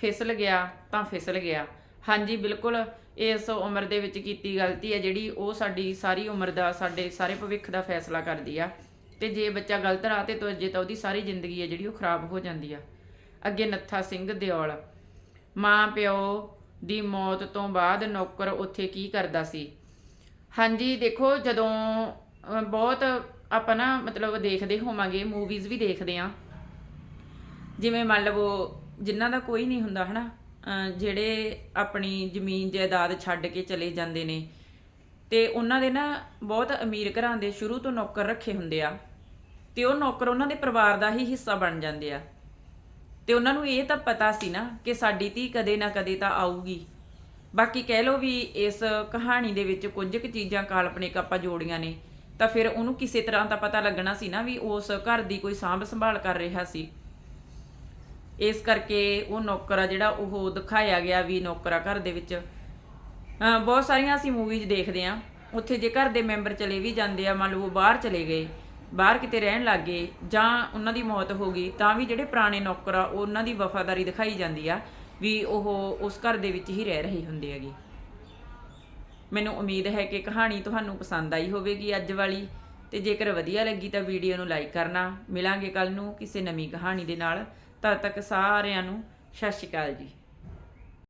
ਫਿਸਲ ਗਿਆ ਤਾਂ ਫਿਸਲ ਗਿਆ। ਹਾਂਜੀ, ਬਿਲਕੁਲ, ਇਸ ਉਮਰ ਦੇ ਵਿੱਚ ਕੀਤੀ ਗਲਤੀ ਹੈ ਜਿਹੜੀ ਉਹ ਸਾਡੀ ਸਾਰੀ ਉਮਰ ਦਾ, ਸਾਡੇ ਸਾਰੇ ਭਵਿੱਖ ਦਾ ਫੈਸਲਾ ਕਰਦੀ ਆ। ਤੇ ਜੇ ਬੱਚਾ ਗਲਤ ਰਾਹ ਤੇ ਤੁਰ ਜੇ ਤਾਂ ਉਹਦੀ ਸਾਰੀ ਜ਼ਿੰਦਗੀ ਹੈ ਜਿਹੜੀ ਉਹ ਖਰਾਬ ਹੋ ਜਾਂਦੀ ਆ। ਅੱਗੇ ਨੱਥਾ ਸਿੰਘ ਦਿਓਲ, ਮਾਂ ਪਿਓ ਦੀ ਮੌਤ ਤੋਂ ਬਾਅਦ ਨੌਕਰ ਉੱਥੇ ਕੀ ਕਰਦਾ ਸੀ? ਹਾਂਜੀ, ਦੇਖੋ, ਜਦੋਂ ਬਹੁਤ ਆਪਾਂ ਨਾ ਮਤਲਬ ਦੇਖਦੇ ਹੋਵਾਂਗੇ ਮੂਵੀਜ਼ ਵੀ ਦੇਖਦੇ ਆ। ਜਿਵੇਂ ਮੰਨ ਲਵੋ ਜਿਨ੍ਹਾਂ ਦਾ ਕੋਈ ਨਹੀਂ ਹੁੰਦਾ, ਹਨਾ? ਅਹ ਜਿਹੜੇ ਆਪਣੀ ਜ਼ਮੀਨ ਜਾਇਦਾਦ ਛੱਡ ਕੇ ਚਲੇ ਜਾਂਦੇ ਨੇ, ਤੇ ਉਹਨਾਂ ਦੇ ਨਾ ਬਹੁਤ ਅਮੀਰ ਘਰਾਂ ਦੇ ਸ਼ੁਰੂ ਤੋਂ ਨੌਕਰ ਰੱਖੇ ਹੁੰਦੇ ਆ, ਤੇ ਉਹ ਨੌਕਰ ਉਹਨਾਂ ਦੇ ਪਰਿਵਾਰ ਦਾ ਹੀ ਹਿੱਸਾ ਬਣ ਜਾਂਦੇ ਆ। ਤੇ ਉਹਨਾਂ ਨੂੰ ਇਹ ਤਾਂ ਪਤਾ ਸੀ ਨਾ ਕਿ ਸਾਡੀ ਧੀ ਕਦੇ ਨਾ ਕਦੇ ਤਾਂ ਆਊਗੀ। ਬਾਕੀ ਕਹਿ ਲਓ ਵੀ ਇਸ ਕਹਾਣੀ ਦੇ ਵਿੱਚ ਕੁਝ ਕੁ ਚੀਜ਼ਾਂ ਕਾਲਪਨਿਕ ਆਪਾਂ ਜੋੜੀਆਂ ਨੇ, ਤਾਂ ਫਿਰ ਉਹਨੂੰ ਕਿਸੇ ਤਰ੍ਹਾਂ ਤਾਂ ਪਤਾ ਲੱਗਣਾ ਸੀ ਨਾ ਵੀ ਉਸ ਘਰ ਦੀ ਕੋਈ ਸਾਂਭ ਸੰਭਾਲ ਕਰ ਰਿਹਾ ਸੀ। ਇਸ ਕਰਕੇ ਉਹ ਨੌਕਰ ਆ ਜਿਹੜਾ ਉਹ ਦਿਖਾਇਆ ਗਿਆ ਵੀ ਨੌਕਰਾ ਘਰ ਦੇ ਵਿੱਚ। ਬਹੁਤ ਸਾਰੀਆਂ ਅਸੀਂ ਮੂਵੀਜ਼ ਦੇਖਦੇ ਆ ਉੱਥੇ ਜੇ ਘਰ ਦੇ ਮੈਂਬਰ ਚਲੇ ਵੀ ਜਾਂਦੇ ਆ, ਮੰਨ ਲਓ ਉਹ ਬਾਹਰ ਚਲੇ ਗਏ, ਬਾਹਰ ਕਿਤੇ ਰਹਿਣ ਲੱਗ ਗਏ ਜਾਂ ਉਹਨਾਂ ਦੀ ਮੌਤ ਹੋ ਗਈ, ਤਾਂ ਵੀ ਜਿਹੜੇ ਪੁਰਾਣੇ ਨੌਕਰ ਆ ਉਹ ਉਹਨਾਂ ਦੀ ਵਫਾਦਾਰੀ ਦਿਖਾਈ ਜਾਂਦੀ ਆ ਵੀ ਉਹ ਉਸ ਘਰ ਦੇ ਵਿੱਚ ਹੀ ਰਹਿ ਰਹੇ ਹੁੰਦੇ ਹੈਗੇ। ਮੈਨੂੰ ਉਮੀਦ ਹੈ ਕਿ ਕਹਾਣੀ ਤੁਹਾਨੂੰ ਪਸੰਦ ਆਈ ਹੋਵੇਗੀ ਅੱਜ ਵਾਲੀ। ਤੇ ਜੇਕਰ ਵਧੀਆ ਲੱਗੀ ਤਾਂ ਵੀਡੀਓ ਨੂੰ ਲਾਈਕ ਕਰਨਾ। ਮਿਲਾਂਗੇ ਕੱਲ ਨੂੰ ਕਿਸੇ ਨਵੀਂ ਕਹਾਣੀ ਦੇ ਨਾਲ। ਤਦ ਤੱਕ ਸਾਰਿਆਂ ਨੂੰ ਸਤਿ ਸ਼੍ਰੀ ਅਕਾਲ ਜੀ।